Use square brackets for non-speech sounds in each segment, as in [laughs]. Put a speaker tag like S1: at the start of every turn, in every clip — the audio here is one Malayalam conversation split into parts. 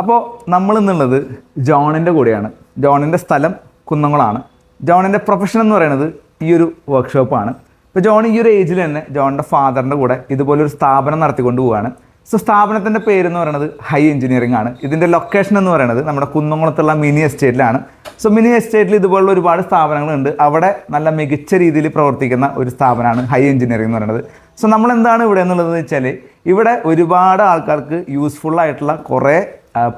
S1: അപ്പോൾ നമ്മൾ ഇന്നുള്ളത് ജോണിന്റെ കൂടെയാണ്. ജോണിന്റെ സ്ഥലം കുന്നങ്ങളാണ് ജോണിന്റെ പ്രൊഫഷൻ എന്ന് പറയുന്നത് ഈ ഒരു വർക്ക്ഷോപ്പാണ് ഇപ്പോൾ ജോൺ ഈ ഒരു ഏജിൽ തന്നെ ജോണിന്റെ ഫാദറിന്റെ കൂടെ ഇതുപോലൊരു സ്ഥാപനം നടത്തിക്കൊണ്ട് പോവുകയാണ്. സോ സ്ഥാപനത്തിന്റെ പേരെന്ന് പറയുന്നത് ഹൈ എഞ്ചിനീയറിംഗ് ആണ്. ഇതിന്റെ ലൊക്കേഷൻ എന്ന് പറയുന്നത് നമ്മുടെ കുന്നംകുളത്തുള്ള മിനി എസ്റ്റേറ്റിലാണ് സോ മിനി എസ്റ്റേറ്റിൽ ഇതുപോലുള്ള ഒരുപാട് സ്ഥാപനങ്ങളുണ്ട്. അവിടെ നല്ല മികച്ച രീതിയിൽ പ്രവർത്തിക്കുന്ന ഒരു സ്ഥാപനമാണ് ഹൈ എഞ്ചിനീയറിംഗ് എന്ന് പറയുന്നത്. സോ നമ്മൾ എന്താണ് ഇവിടെ എന്നുള്ളത് വെച്ചാൽ ഇവിടെ ഒരുപാട് ആൾക്കാർക്ക് യൂസ്ഫുൾ ആയിട്ടുള്ള കുറേ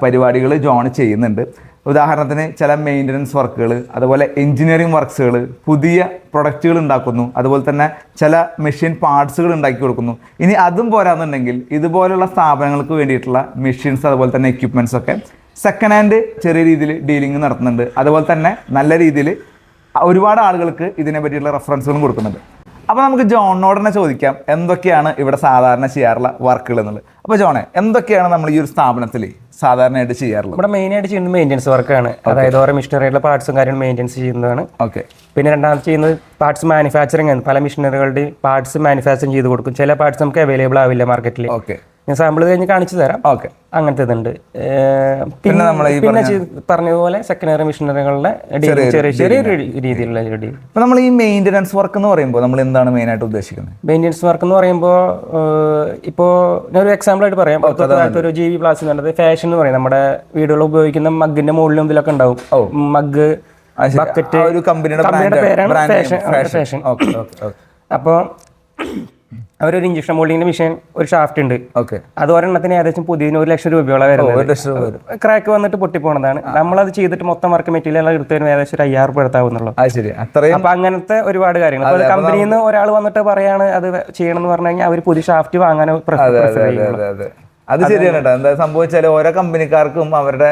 S1: പരിപാടികൾ ജോൺ ചെയ്യുന്നുണ്ട്. ഉദാഹരണത്തിന് ചില മെയിന്റനൻസ് വർക്കുകൾ അതുപോലെ എഞ്ചിനീയറിംഗ് വർക്ക്സുകൾ പുതിയ പ്രൊഡക്റ്റുകൾ ഉണ്ടാക്കുന്നു അതുപോലെ തന്നെ ചില മെഷീൻ പാർട്സുകൾ ഉണ്ടാക്കി കൊടുക്കുന്നു. ഇനി അതും പോരാന്നുണ്ടെങ്കിൽ ഇതുപോലുള്ള സ്ഥാപനങ്ങൾക്ക് വേണ്ടിയിട്ടുള്ള മെഷീൻസ് അതുപോലെ തന്നെ എക്യുപ്മെന്റ്സ് ഒക്കെ സെക്കൻഡ് ഹാൻഡ് ചെറിയ രീതിയിൽ ഡീലിംഗ് നടത്തുന്നുണ്ട്. അതുപോലെ തന്നെ നല്ല രീതിയിൽ ഒരുപാട് ആളുകൾക്ക് ഇതിനെ പറ്റിയിട്ടുള്ള റെഫറൻസുകളും കൊടുക്കുന്നുണ്ട്. അപ്പോൾ നമുക്ക് ജോണിനോട് തന്നെ ചോദിക്കാം എന്തൊക്കെയാണ് ഇവിടെ സാധാരണ ചെയ്യാറുള്ള വർക്കുകൾ എന്നുള്ളത്? അപ്പോൾ ജോണെ എന്തൊക്കെയാണ് നമ്മൾ ഈ ഒരു സ്ഥാപനത്തിൽ സാധാരണയായിട്ട് ചെയ്യാറുള്ളത്?
S2: ഇവിടെ മെയിനായിട്ട് ചെയ്യുന്നത് മെയിന്റെനൻസ് വർക്കാണ് അതായത് ഓരോ മിഷനറിയുടെ പാർട്സും കാര്യങ്ങളും മെയിന്റെനൻസ് ചെയ്യുന്നതാണ്.
S1: ഓക്കെ
S2: പിന്നെ രണ്ടാമത് ചെയ്യുന്നത് പാർട്സ് മാനുഫാക്ചറിങ് ആണ്. പല മിഷനറികളുടെ പാർട്സ് മാനുഫാക്ചറിങ് ചെയ്ത് കൊടുക്കും. ചില പാർട്സ് നമുക്ക് അവൈലബിൾ ആവില്ല മാർക്കറ്റിൽ
S1: ഓക്കെ
S2: ഞാൻ സാമ്പിൾ കഴിഞ്ഞ് കാണിച്ചു തരാം.
S1: ഓക്കെ.
S2: അങ്ങനത്തെ ഇതുണ്ട്. പിന്നെ
S1: നമ്മൾ
S2: പിന്നെ പറഞ്ഞതുപോലെ സെക്കൻഡറി മിഷനറികളുടെ ചെറിയ ചെറിയ രീതിയിലുള്ള ഡീൽ
S1: ഇപ്പൊ നമ്മൾ ഈ മെയിന്റനൻസ് വർക്ക് എന്ന് പറയുമ്പോൾ നമ്മൾ എന്താണ് മെയിനായിട്ട് ഉദ്ദേശിക്കുന്നത്?
S2: മെയിന്റനൻസ് വർക്ക് എന്ന് പറയുമ്പോൾ ഇപ്പോൾ ഞാൻ ഒരു എക്സാമ്പിൾ ആയിട്ട് പറയാം. പുറത്ത് ഒരു ജി വി പ്ലാസ് എന്ന് പറയുന്നത് ഫാഷൻ എന്ന് പറയും. നമ്മുടെ വീടുകളിൽ ഉപയോഗിക്കുന്ന മഗ്ഗിന്റെ മുകളിലും ഇതിലൊക്കെ ഉണ്ടാവും. മഗ് ബക്കറ്റ്
S1: ഒരു കമ്പനിയുടെ
S2: പേരാണ് fashion fashion
S1: okay okay okay.
S2: അപ്പോൾ അവരൊരു ഇഞ്ചക്ഷൻ മോൾഡിങ്ങിന്റെ മെഷീൻ ഒരു ഷാഫ്റ്റ് ഉണ്ട്.
S1: ഓക്കെ
S2: അത് ഒരെണ്ണത്തിന് ഏകദേശം പുതിയതിന് ഒരു ലക്ഷം രൂപയോളം വരുന്നത് ക്രാക്ക് വന്നിട്ട് പൊട്ടിപ്പോണതാണ്. നമ്മളത് ചെയ്തിട്ട് മൊത്തം വർക്ക് മെറ്റീരിയൽ എല്ലാം എടുത്തു വരുമ്പോൾ ഏകദേശം ഒരു അയ്യായിരം രൂപ എടുത്താവുന്നുള്ളൂ. അപ്പൊ അങ്ങനത്തെ ഒരുപാട് കാര്യങ്ങൾ. കമ്പനിയിൽ നിന്ന് ഒരാൾ വന്നിട്ട് പറയാണ് അത് ചെയ്യണം എന്ന് പറഞ്ഞു കഴിഞ്ഞാൽ അവർ പുതിയ ഷാഫ്റ്റ് വാങ്ങാനോ
S1: അതെ ശരിയാണ് കേട്ടോ. എന്താ സംഭവിച്ചാൽ ഓരോ കമ്പനിക്കാർക്കും അവരുടെ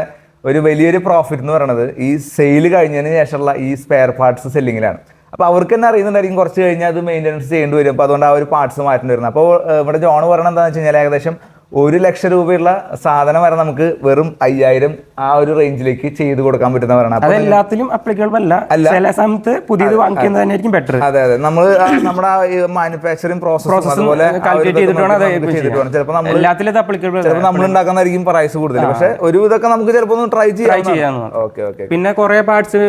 S1: ഒരു വലിയൊരു പ്രോഫിറ്റ് എന്ന് പറയുന്നത് ഈ സെയിൽ കഴിഞ്ഞതിന് ശേഷമുള്ള ഈ സ്പെയർ പാർട്സ് സെല്ലിങ്ങിലാണ് അപ്പോൾ അവർക്ക് തന്നെ അറിയുന്നുണ്ടായിരിക്കും കുറച്ച് കഴിഞ്ഞാൽ അത് മെയിന്റനൻസ് ചെയ്യേണ്ടി വരും. അപ്പോൾ അതുകൊണ്ട് ആ ഒരു പാർട്സ് മാറ്റേണ്ടി വരുന്നത്. അപ്പോൾ ഇവിടെ ജോൺ പറയണത് എന്താണെന്ന് വെച്ച് കഴിഞ്ഞാൽ ഏകദേശം ഒരു ലക്ഷം രൂപയുള്ള സാധനം വരെ നമുക്ക് വെറും അയ്യായിരം ആ ഒരു റേഞ്ചിലേക്ക് ചെയ്ത് കൊടുക്കാൻ പറ്റുന്നവരാണ്
S2: അത് എല്ലാത്തിലും അപ്ലിക്കബിൾ അല്ല. ചില സമയത്ത് പുതിയത് വാങ്ങിക്കുന്നത് തന്നെയായിരിക്കും ബെറ്റർ
S1: അതെ അതെ. നമ്മൾ നമ്മുടെ മാനുഫാക്ചറിങ് പ്രോസസ് അതുപോലെ ചിലപ്പോൾ നമ്മൾ
S2: എല്ലാത്തിലും അപ്ലിക്കബിൾ
S1: ചിലപ്പോൾ നമ്മൾ ഉണ്ടാക്കുന്നതായിരിക്കും പ്രൈസ് കൂടുതൽ. പക്ഷെ ഒരു ഇതൊക്കെ നമുക്ക് ചിലപ്പോൾ ഒന്ന് ട്രൈ ചെയ്യാം. ഓക്കെ ഓക്കെ
S2: പിന്നെ കുറെ പാർട്സ്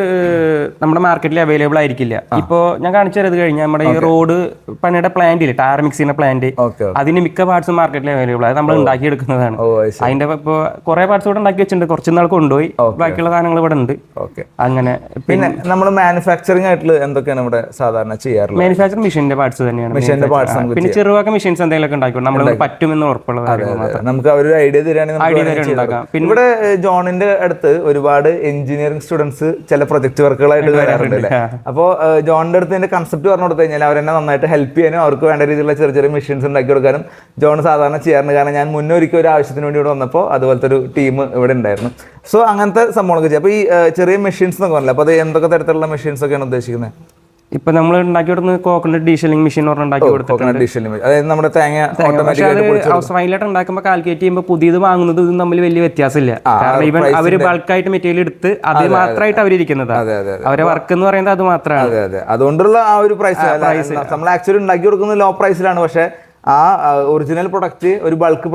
S2: നമ്മുടെ മാർക്കറ്റിൽ അവൈലബിൾ ആയിരിക്കില്ല. ഇപ്പോ ഞാൻ കാണിച്ചു തരത് കഴിഞ്ഞാൽ നമ്മുടെ ഈ റോഡ് പണിയുടെ പ്ലാന്റ് ഇല്ലേ ടാർ മിക്സിന്റെ പ്ലാന്റ് അതിന് മിക്ക പാർട്സും മാർക്കറ്റിൽ അവൈലബിൾ അത് നമ്മൾ ഉണ്ടാക്കിയെടുക്കുന്നതാണ്. അതിന്റെ ഇപ്പൊ കുറെ പാർട്സ് ഇവിടെ ഉണ്ടാക്കി വെച്ചിട്ടുണ്ട്. കുറച്ച് നാൾ കൊണ്ടുപോയി. ബാക്കിയുള്ള സാധനങ്ങൾ ഇവിടെ ഉണ്ട്. അങ്ങനെ
S1: പിന്നെ നമ്മൾ മാനുഫാക്ചറിംഗ് ആയിട്ടുള്ള എന്തൊക്കെയാണ് ഇവിടെ സാധാരണ ചെയ്യാറുള്ളത്?
S2: മാനുഫാക്ചറിംഗ് മെഷീന്റെ പാർട്സ് തന്നെയാണ്.
S1: മെഷീന്റെ പാർട്സ്
S2: പിന്നെ ചെറുവാക്ക മെഷീൻസ് എന്തെങ്കിലും ഉണ്ടാക്കി. നമ്മൾ പറ്റുമെന്ന് ഉറപ്പുള്ള
S1: നമുക്ക് അവർ ഐഡിയ. കൊടുക്കാം. ഇവിടെ ജോണിന്റെ അടുത്ത് ഒരുപാട് എഞ്ചിനീയറിംഗ് സ്റ്റുഡൻസ് ചില പ്രൊജക്ട് വർക്കുകളായിട്ട് വരാറുണ്ട് അപ്പോൾ ജോണിന്റെ അടുത്ത് ഇതിന്റെ കൺസെപ്റ്റ് പറഞ്ഞു കൊടുത്തു കഴിഞ്ഞാൽ അവരെന്നെ നന്നായിട്ട് ഹെൽപ്പ് ചെയ്യാനും അവർക്ക് വേണ്ട രീതിയിലുള്ള ചെറിയ ചെറിയ മെഷീൻസ് ഉണ്ടാക്കി കൊടുക്കാനും ജോൺ സാധാരണ ചെയ്യാറുണ്ട്. കാരണം ഞാൻ മുന്നേ ഒരിക്കൽ ഒരു ആവശ്യത്തിന് വേണ്ടി ഇവിടെ വന്നപ്പോൾ അതുപോലത്തെ ഒരു ടീം ഇവിടെ ഉണ്ടായിരുന്നു. സോ അങ്ങനത്തെ സംഭവങ്ങളൊക്കെ ചെയ്യും. അപ്പോൾ ഈ ചെറിയ മെഷീൻസ് എന്നൊക്കെ പറഞ്ഞില്ല? അപ്പോൾ അത് എന്തൊക്കെ തരത്തിലുള്ള മെഷീൻസ് ഒക്കെയാണ് ഉദ്ദേശിക്കുന്നത്?
S2: ഇപ്പൊ നമ്മൾ ഉണ്ടാക്കി കൊടുക്കുന്ന കോക്കനട്ട് ഡീസലിംഗ് മെഷീൻ പറഞ്ഞ ഉണ്ടാക്കി കൊടുത്തു
S1: കോക്കനട്ട് ഡിഷനിൽ അതായത് നമ്മുടെ തേങ്ങ
S2: വൈലായിട്ട് ഉണ്ടാക്കുമ്പോൾ കാൽക്കുലേറ്റ് ചെയ്യുമ്പോൾ പുതിയത് വാങ്ങുന്നത് ഇതും തമ്മിൽ വലിയ വ്യത്യാസമില്ല. കാരണം ഇവൻ അവർ ബൾക്കായിട്ട് മെറ്റീരിയൽ എടുത്ത് അത് മാത്രമായിട്ട്
S1: അതെ
S2: അവരെ വർക്ക് എന്ന് പറയുന്നത് അത് മാത്രമാണ്.
S1: അതെ അതെ. അതുകൊണ്ടുള്ള ആ ഒരു പ്രൈസ് നമ്മൾ ആക്ച്വലി ഉണ്ടാക്കി കൊടുക്കുന്നത് ലോ പ്രൈസിലാണ് പക്ഷെ ആ ഒറിജിനൽ പ്രൊഡക്റ്റ് ഒരു ബൾക്ക്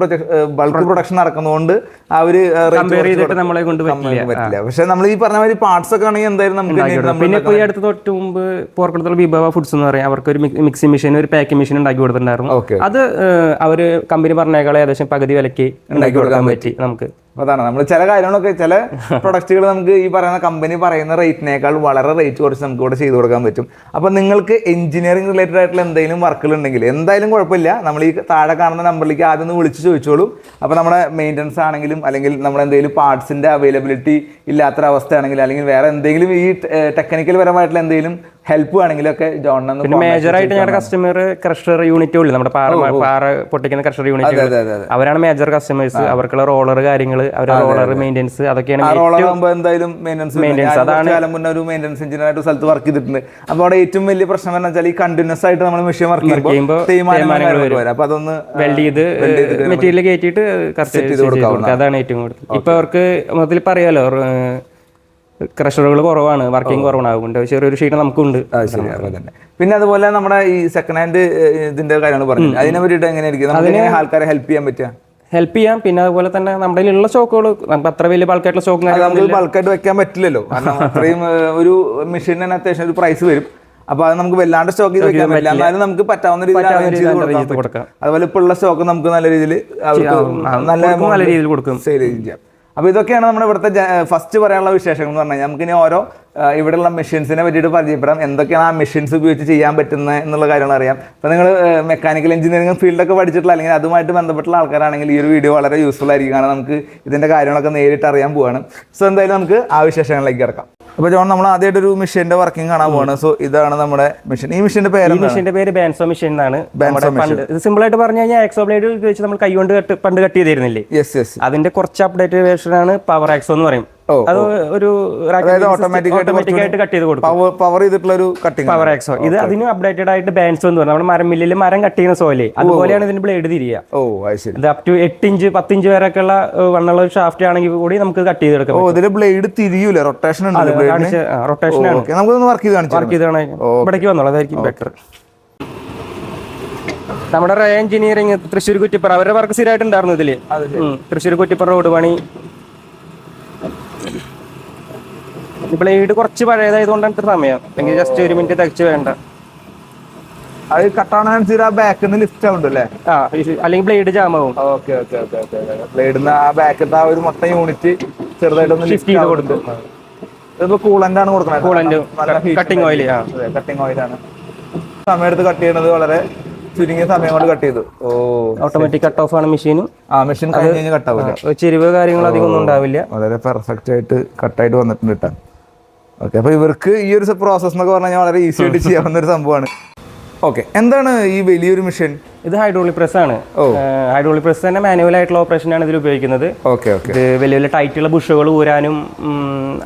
S1: ബൾക്ക് പ്രൊഡക്ഷൻ നടക്കുന്നതുകൊണ്ട് ആ ഒരു
S2: കമ്പയർ ചെയ്തിട്ട് നമ്മളെ കൊണ്ട് പറ്റില്ല.
S1: പക്ഷെ നമ്മൾ ഈ പറഞ്ഞ മാതിരി പാർട്സ് ഒക്കെ ആണെങ്കിൽ എന്തായാലും നമുക്ക്
S2: പിന്നെ ഇപ്പോൾ ഈ അടുത്ത് തൊട്ട് മുമ്പ് പോർക്കുളത്തുള്ള വിഭവ ഫുഡ്സ് എന്ന് പറയാം. അവർക്ക് ഒരു മിക്സി മെഷീൻ ഒരു പാക്കിംഗ് മെഷീൻ ഉണ്ടാക്കി കൊടുത്തിട്ടുണ്ടായിരുന്നു. അത് അവർ കമ്പനി പറഞ്ഞേക്കാൾ ഏകദേശം പകുതി വിലക്ക് ഉണ്ടാക്കി കൊടുക്കാൻ പറ്റി നമുക്ക്.
S1: അതാണ്. നമ്മൾ ചില കാര്യങ്ങളൊക്കെ ചില [laughs] പ്രൊഡക്റ്റുകൾ നമുക്ക് ഈ പറയുന്ന കമ്പനി പറയുന്ന റേറ്റിനേക്കാൾ വളരെ റേറ്റ് കുറച്ച് നമുക്ക് ഇവിടെ ചെയ്തു കൊടുക്കാൻ പറ്റും. അപ്പോൾ നിങ്ങൾക്ക് എഞ്ചിനീയറിംഗ് റിലേറ്റഡ് ആയിട്ടുള്ള എന്തെങ്കിലും വർക്കുകൾ ഉണ്ടെങ്കിൽ എന്തായാലും കുഴപ്പമില്ല. നമ്മൾ ഈ താഴെ കാണുന്ന നമ്പറിലേക്ക് ആദ്യം ഒന്ന് വിളിച്ച് ചോദിച്ചോളൂ. അപ്പോൾ നമ്മുടെ മെയിന്റനൻസ് ആണെങ്കിലും അല്ലെങ്കിൽ നമ്മുടെ എന്തെങ്കിലും പാർട്സിന്റെ അവൈലബിലിറ്റി ഇല്ലാത്തൊരവസ്ഥയാണെങ്കിൽ അല്ലെങ്കിൽ വേറെ എന്തെങ്കിലും ഈ ടെക്നിക്കൽ പരമായിട്ടുള്ള എന്തെങ്കിലും ഹെൽപ്പ് വേണമെങ്കിലൊക്കെ ജോണിനെ
S2: പിന്നെ മേജർ ആയിട്ട് ഞങ്ങളുടെ കസ്റ്റമർ ക്രഷർ യൂണിറ്റ് ഉള്ളു നമ്മുടെ പാറ പാറ പൊട്ടിക്കുന്ന ക്രഷർ യൂണിറ്റ് അവരാണ് മേജർ കസ്റ്റമേഴ്സ് അവർക്കുള്ള റോളർ കാര്യങ്ങൾ അവരുടെ റോളർ മെയിന്റെനൻസ് അതൊക്കെയാണ്
S1: എഞ്ചിനീയറായിട്ട് എന്തായാലും മെയിന്റനൻസ് കാലം മുന്നേ ഒരു മെയിന്റനൻസ് ആയിട്ട് സ്ഥലത്ത് വർക്ക് ചെയ്തിട്ടുണ്ട്. അപ്പോൾ അവിടെ ഏറ്റവും വലിയ പ്രശ്നം എന്ന് വെച്ചാൽ ഈ കണ്ടിന്യൂസ് ആയിട്ട് നമ്മൾ മെഷീൻ വർക്ക് ചെയ്യുമ്പോൾ തേയ്മാനങ്ങൾ വരും. അപ്പോൾ അതൊന്ന്
S2: വെൽഡ് ചെയ്ത് മെറ്റീരിയൽ കയറ്റിയിട്ട് കറക്റ്റ് ചെയ്ത് കൊടുക്കുക. അതാണ് ഏറ്റവും കൂടുതൽ. ഇപ്പൊ അവർക്ക് മൊത്തത്തിൽ പറയാലോ ക്രഷറുകൾ കുറവാണ് വർക്കിംഗ് കുറവാണ് അതുകൊണ്ട് ചെറിയൊരു ക്ഷീണം നമുക്കുണ്ട്.
S1: തന്നെ. പിന്നെ അതുപോലെ നമ്മുടെ ഈ സെക്കൻഡ് ഹാൻഡ് ഇതിന്റെ കാര്യങ്ങൾ പറഞ്ഞു. അതിനെ പറ്റിയിട്ട് എങ്ങനെയായിരിക്കും? നമുക്ക് ആൾക്കാരെ ഹെൽപ്പ് ചെയ്യാൻ പറ്റുക?
S2: ഹെൽപ്പ് ചെയ്യാം. പിന്നെ അതുപോലെ തന്നെ നമ്മുടെ ഉള്ള സ്റ്റോക്കുകൾ നമുക്ക് അത്ര വലിയ ബൾക്കായിട്ടുള്ള സ്റ്റോക്ക്
S1: നമുക്ക് ബൾക്കായിട്ട് വെക്കാൻ പറ്റില്ലല്ലോ. അത്രയും ഒരു മെഷീൻ തന്നെ അത്യാവശ്യം ഒരു പ്രൈസ് വരും. അപ്പൊ അത് നമുക്ക് വല്ലാണ്ട് സ്റ്റോക്ക് ചെയ്ത് വെക്കാൻ പറ്റില്ല. എന്നാലും നമുക്ക് പറ്റാവുന്ന രീതിയിൽ.
S2: കൊടുക്കാം.
S1: അതുപോലെ ഇപ്പൊ ഉള്ള സ്റ്റോക്ക് നമുക്ക് നല്ല രീതിയിൽ നല്ല
S2: രീതിയിൽ കൊടുക്കും.
S1: സെയിൽ ചെയ്യാം. അപ്പൊ ഇതൊക്കെയാണ് നമ്മുടെ ഇവിടുത്തെ ഫസ്റ്റ് പറയാനുള്ള വിശേഷങ്ങൾ എന്ന് പറഞ്ഞാൽ നമുക്ക് ഇനി ഓരോ ഇവിടെയുള്ള മെഷീൻസിനെ പറ്റിയിട്ട് പരിചയപ്പെടാം. എന്തൊക്കെയാണ് ആ മെഷീൻസ് ഉപയോഗിച്ച് ചെയ്യാൻ പറ്റുന്നത് എന്നുള്ള കാര്യങ്ങൾ അറിയാം. അപ്പോൾ നിങ്ങൾ മെക്കാനിക്കൽ എഞ്ചിനീയറിംഗ് ഫീൽഡൊക്കെ പഠിച്ചിട്ടുള്ള അല്ലെങ്കിൽ അതുമായിട്ട് ബന്ധപ്പെട്ടുള്ള ആൾക്കാരാണെങ്കിൽ ഈ ഒരു വീഡിയോ വളരെ യൂസ്ഫുൾ ആയിരിക്കും. കാരണം നമുക്ക് ഇതിന്റെ കാര്യങ്ങളൊക്കെ നേരിട്ട് അറിയാൻ പോവാണ്. സോ എന്തായാലും നമുക്ക് ആ വിശേഷങ്ങളിലേക്ക് കിടക്കാം. അപ്പോൾ ജോൺ നമ്മൾ ആദ്യമായിട്ട് ഒരു മെഷീന്റെ വർക്കിംഗ് കാണാൻ പോവാണ്. സോ ഇതാണ് നമ്മുടെ മെഷീൻ. ഈ മെഷീന്റെ പേര്
S2: മെഷീന്റെ പേര് ബാൻസോ മെഷീൻ എന്നാണ്. ഇത് സിമ്പിൾ ആയിട്ട് പറഞ്ഞു കഴിഞ്ഞാൽ എക്സോ ബ്ലേഡ് ഉപയോഗിച്ച് നമ്മൾ കൈ കൊണ്ട് കട്ട് പണ്ട് കട്ട് ചെയ്തിരുന്നില്ലേ?
S1: യെസ് യെസ്
S2: അതിന്റെ കുറച്ച് അപ്ഡേറ്റ് വേർഷൻ ആണ് പവർ എക്സോ എന്ന് പറയും. അത് ഒരു
S1: അതായത് automatic ആയിട്ട്
S2: ഓട്ടോമാറ്റിക് ആയിട്ട് കട്ട് ചെയ്ത് കൊടുക്കും.
S1: പവർ ചെയ്തിട്ടുള്ള ഒരു കട്ടിംഗ്
S2: പവർ എക്സോ ഇത് അതിന് അപ്ഡേറ്റഡ് ആയിട്ട് ബാൻസോ എന്ന് പറയും നമ്മുടെ മരം മില്ലിൽ മരം കട്ട് ചെയ്യുന്ന സോലെ അതുപോലെയാണ് ഇതിന്റെ ബ്ലേഡ് തിരിയുക.
S1: ഓ ശരി.
S2: ഇത് അപ് ടു എട്ട് ഇഞ്ച് പത്ത് ഇഞ്ച് വരെയൊക്കെ ഉള്ള വണ്ണുള്ള ഒരു ഷാഫ്റ്റ് ആണെങ്കിൽ കൂടി നമുക്ക് കട്ട് ചെയ്തെടുക്കാം
S1: ഓ ബ്ലേഡ് തിരിയൂല. റൊട്ടേഷൻ ഉണ്ട്
S2: റൊട്ടേഷൻ
S1: ഓക്കെ. വർക്ക് ചെയ്ത്
S2: വർക്ക് ഇവിടേക്ക് വന്നോളൂ അതായിരിക്കും ബെറ്റർ നമ്മുടെ റേ എഞ്ചിനീയറിംഗ് തൃശ്ശൂർ കുറ്റിപ്പുറ അവരുടെ വർക്ക് സ്ഥിരമായിട്ടുണ്ടായിരുന്നു ഇതിൽ. തൃശ്ശൂർ കുറ്റിപ്പുറ റോഡ് പണി. ബ്ലേഡ് കുറച്ച് പഴയതായതുകൊണ്ടാണ് ഇത്ര സമയം. അല്ലെങ്കിൽ ജസ്റ്റ് ഒരു മിനിറ്റ് തികച്ച് വേണ്ട.
S1: അത് കട്ടാണനുസരിച്ച് ആ ബാക്കിൽ നിന്ന് ലിഫ്റ്റ് ആവുണ്ടല്ലേ
S2: ആ അല്ലെങ്കിൽ ബ്ലേഡ് ജാം ആവും.
S1: ഓക്കെ ഓക്കെ ഓക്കെ ഓക്കെ ബ്ലേഡിന്ന് ആ ബാക്കിലത്തെ ആ ഒരു മൊത്തം യൂണിറ്റ് ചെറുതായിട്ടൊന്ന്
S2: ലിഫ്റ്റ് ചെയ്ത് കൊടുത്തു
S1: ഇതിപ്പോ കൂളന്റ് ആണ് കൊടുക്കുന്നത്
S2: oil, ആ.
S1: കട്ടിങ് ഓയിലാണ് സമയം എടുത്ത് കട്ട് ചെയ്യുന്നത് വളരെ ചുരുങ്ങിയ സമയം കൊണ്ട് കട്ട് ചെയ്തു. ഓ
S2: ഓട്ടോമാറ്റിക് കട്ട് ഓഫ് ആണ് മെഷീനും
S1: ആ മെഷീൻ കട്ട് കട്ടാവില്ല
S2: ചെരിവ് കാര്യങ്ങൾ അധികം ഒന്നും ഉണ്ടാവില്ല.
S1: വളരെ പെർഫെക്റ്റ് ആയിട്ട് കട്ടായിട്ട് വന്നിട്ടുണ്ട് കേട്ടോ ഓക്കെ അപ്പൊ ഇവർക്ക് ഈ ഒരു പ്രോസസ് എന്നൊക്കെ പറഞ്ഞാൽ വളരെ ഈസി ആയിട്ട് [laughs] ചെയ്യാവുന്ന ഒരു സംഭവമാണ്. ഓക്കെ എന്താണ് ഈ വലിയൊരു മെഷീൻ
S2: ഇത് ഹൈഡ്രോളിക് പ്രസ് ആണ്. ഹൈഡ്രോളിക് പ്രസ് തന്നെ മാനുവൽ ആയിട്ടുള്ള ഓപ്പറേഷൻ ആണ് ഇതിൽ ഉപയോഗിക്കുന്നത്.
S1: ഓക്കെ ഓക്കെ
S2: ഇത് വലിയ വലിയ ടൈറ്റുള്ള ബുഷുകൾ ഊരാനും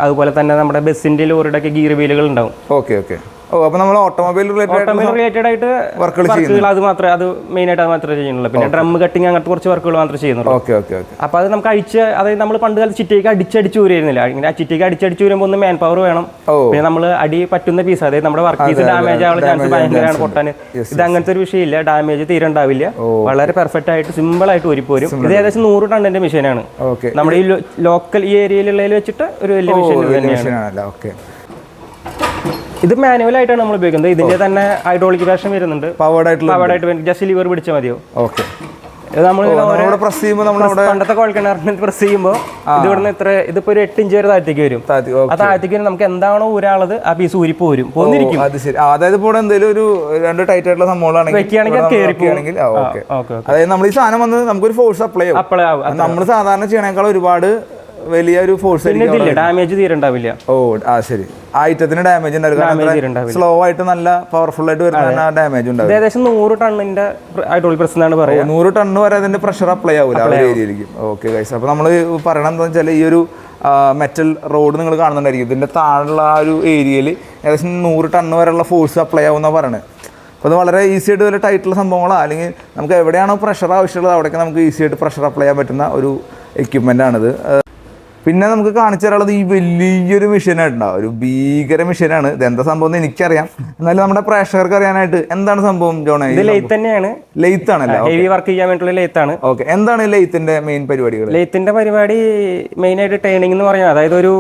S2: അതുപോലെ തന്നെ നമ്മുടെ ബസ്സിന്റെ ലോറിയുടെ ഒക്കെ ഗിയർ വീലുകൾ ഉണ്ടാവും.
S1: ഓക്കെ ഓക്കെ ഓ അപ്പൊ നമ്മൾ ഓട്ടോമൊബൈൽ റിലേറ്റഡ്
S2: ഓട്ടോമൊബൈൽ റിലേറ്റഡ് ആയിട്ട്
S1: വർക്കുകൾ
S2: അത് മാത്രമേ അത് മെയിൻ ആയിട്ട് അത് മാത്രമേ ചെയ്യുന്നുള്ളൂ. പിന്നെ ഡ്രം കട്ടിങ് അങ്ങനത്തെ കുറച്ച് വർക്കുകൾ മാത്രമേ ചെയ്യുന്നുള്ളൂ.
S1: ഓക്കെ ഓക്കെ ഓക്കെ
S2: അപ്പൊ അത് നമുക്ക് അഴിച്ച് അതായത് നമ്മൾ പണ്ട് കാലത്ത് ചിറ്റയ്ക്ക് അടിച്ചടിച്ച് ഊരുന്നില്ല ഇങ്ങനെ ആ ചിറ്റയ്ക്ക് അടിച്ചടിച്ച് ഊരുമ്പോൾ ഒന്ന് മാൻ പവർ വേണം പിന്നെ നമ്മൾ അടി പറ്റുന്ന പീസ് അതായത് നമ്മുടെ വർക്ക് പീസ് ഡാമേജ് ആവാനുള്ള ചാൻസ് ഭയങ്കരമാണ് പൊട്ടാൻ ഇത് അങ്ങനത്തെ ഒരു വിഷയമില്ല. ഡാമേജ് തീരെ ഉണ്ടാവില്ല. വളരെ പെർഫെക്റ്റ് ആയിട്ട് സിമ്പിൾ ആയിട്ട് ഊരിപ്പോരും. ഇത് ഏകദേശം നൂറ് ടണ്ണിന്റെ മെഷീനാണ് നമ്മുടെ ഈ ലോക്കൽ ഈ ഏരിയയിലുള്ളതിൽ വെച്ചിട്ട് ഒരു വലിയ മെഷീൻ തന്നെയാണ്.
S1: ഓക്കെ
S2: ഇത് മാനുവൽ ആയിട്ടാണ് നമ്മൾ ഉപയോഗിക്കുന്നത്. ഇതിന്റെ തന്നെ ഹൈഡ്രോളിക് വേഷം വരുന്നുണ്ട്.
S1: പവേർഡ് ആയിട്ടുള്ള
S2: പവർഡ് ആയിട്ട് ജസ്റ്റ് ലിവർ പിടിച്ചാൽ മതിയോ?
S1: ഓക്കെ
S2: നമ്മൾ
S1: പ്രസ് ചെയ്യുമ്പോൾ നമ്മളവിടെ
S2: പണ്ടത്തെ കോൾക്കിണറിന് പ്രസ് ചെയ്യുമ്പോൾ ഇത് ഇവിടുന്ന് ഇത്ര ഇതിപ്പോ ഒരു എട്ട് ഇഞ്ച് വരെ താഴത്തേക്ക് വരും. ആ താഴത്തേക്ക് വരും നമുക്ക് എന്താണോ ഊരാളത് ആ പീസ് ഊരി പോരും. പോന്നിരിക്കും.
S1: അത് ശരി. അതായത് ഇപ്പോൾ എന്തെങ്കിലും ഒരു രണ്ട് ടൈറ്റ് ആയിട്ടുള്ള സംഭവങ്ങളാണെങ്കിൽ അതായത് നമ്മൾ ഈ സാധനം വന്ന് നമുക്കൊരു ഫോഴ്സ് അപ്ലൈ ആവും. നമ്മൾ സാധാരണ ചെയ്യണേക്കാൾ ഒരുപാട് വലിയ ഒരു ഫോഴ്സ്
S2: ഡാമേജ് തീരെ ഉണ്ടാവില്ല
S1: ഓ ആ ശരി. ആയിട്ടത്തിന് ഡാമേജ്
S2: ഉണ്ടാവില്ല.
S1: സ്ലോ ആയിട്ട് നല്ല പവർഫുൾ ആയിട്ട് വരുന്ന ഡാമേജ് ഉണ്ടാവും
S2: ഏകദേശം നൂറ് ടണ്ണിന്റെ ഹൈഡ്രോളിക് പ്രസ് എന്നാണ് പറയുന്നത്
S1: നൂറ് ടണ്ണ് വരെ അതിന്റെ പ്രഷർ അപ്ലൈ ആവില്ല ആ ഏരിയയിലേക്ക്. ഓക്കെ ഗൈസ് അപ്പോൾ നമ്മൾ പറയണം എന്താ വെച്ചാൽ ഈ ഒരു മെറ്റൽ റോഡ് നിങ്ങൾ കാണുന്നുണ്ടായിരിക്കും. ഇതിന്റെ താഴെയുള്ള ആ ഒരു ഏരിയയിൽ ഏകദേശം നൂറ് ടണ്ണ് വരെയുള്ള ഫോഴ്സ് അപ്ലൈ ആവുന്ന പറയണത് അപ്പോൾ അത് വളരെ ഈസി ആയിട്ട് വല്ല ടൈറ്റുള്ള സംഭവങ്ങളോ. അല്ലെങ്കിൽ നമുക്ക് എവിടെയാണോ പ്രഷർ ആവശ്യമുള്ളത് അവിടേക്ക് നമുക്ക് ഈസി ആയിട്ട് പ്രഷർ അപ്ലൈ ചെയ്യാൻ പറ്റുന്ന ഒരു എക്യുപ്മെന്റ് ആണിത്. പിന്നെ നമുക്ക് കാണിച്ചു തരാനുള്ളത് ഈ വലിയൊരു മെഷീനായിട്ടുണ്ടാവും ഒരു ഭീകര മെഷീനാണ് ഇത് എന്താ സംഭവം എന്ന് എനിക്കറിയാം. എന്നാലും നമ്മുടെ പ്രേക്ഷകർക്ക് അറിയാനായിട്ട് എന്താണ് സംഭവം ജോണേ?
S2: ലെയ്ത്ത് തന്നെയാണ്.
S1: ലെയ്ത്ത് ആണല്ലേ?
S2: ഹെവി വർക്ക് ചെയ്യാൻ വേണ്ടിയുള്ള ലെയ്ത്ത് ആണ്.
S1: ഓക്കെ എന്താണ് ലെയ്ത്തിന്റെ മെയിൻ പരിപാടികൾ
S2: ലെയ്ത്തിന്റെ പരിപാടി മെയിൻ ആയിട്ട് ടേണിംഗ് എന്ന് പറയുന്നത് അതായത് ഒരു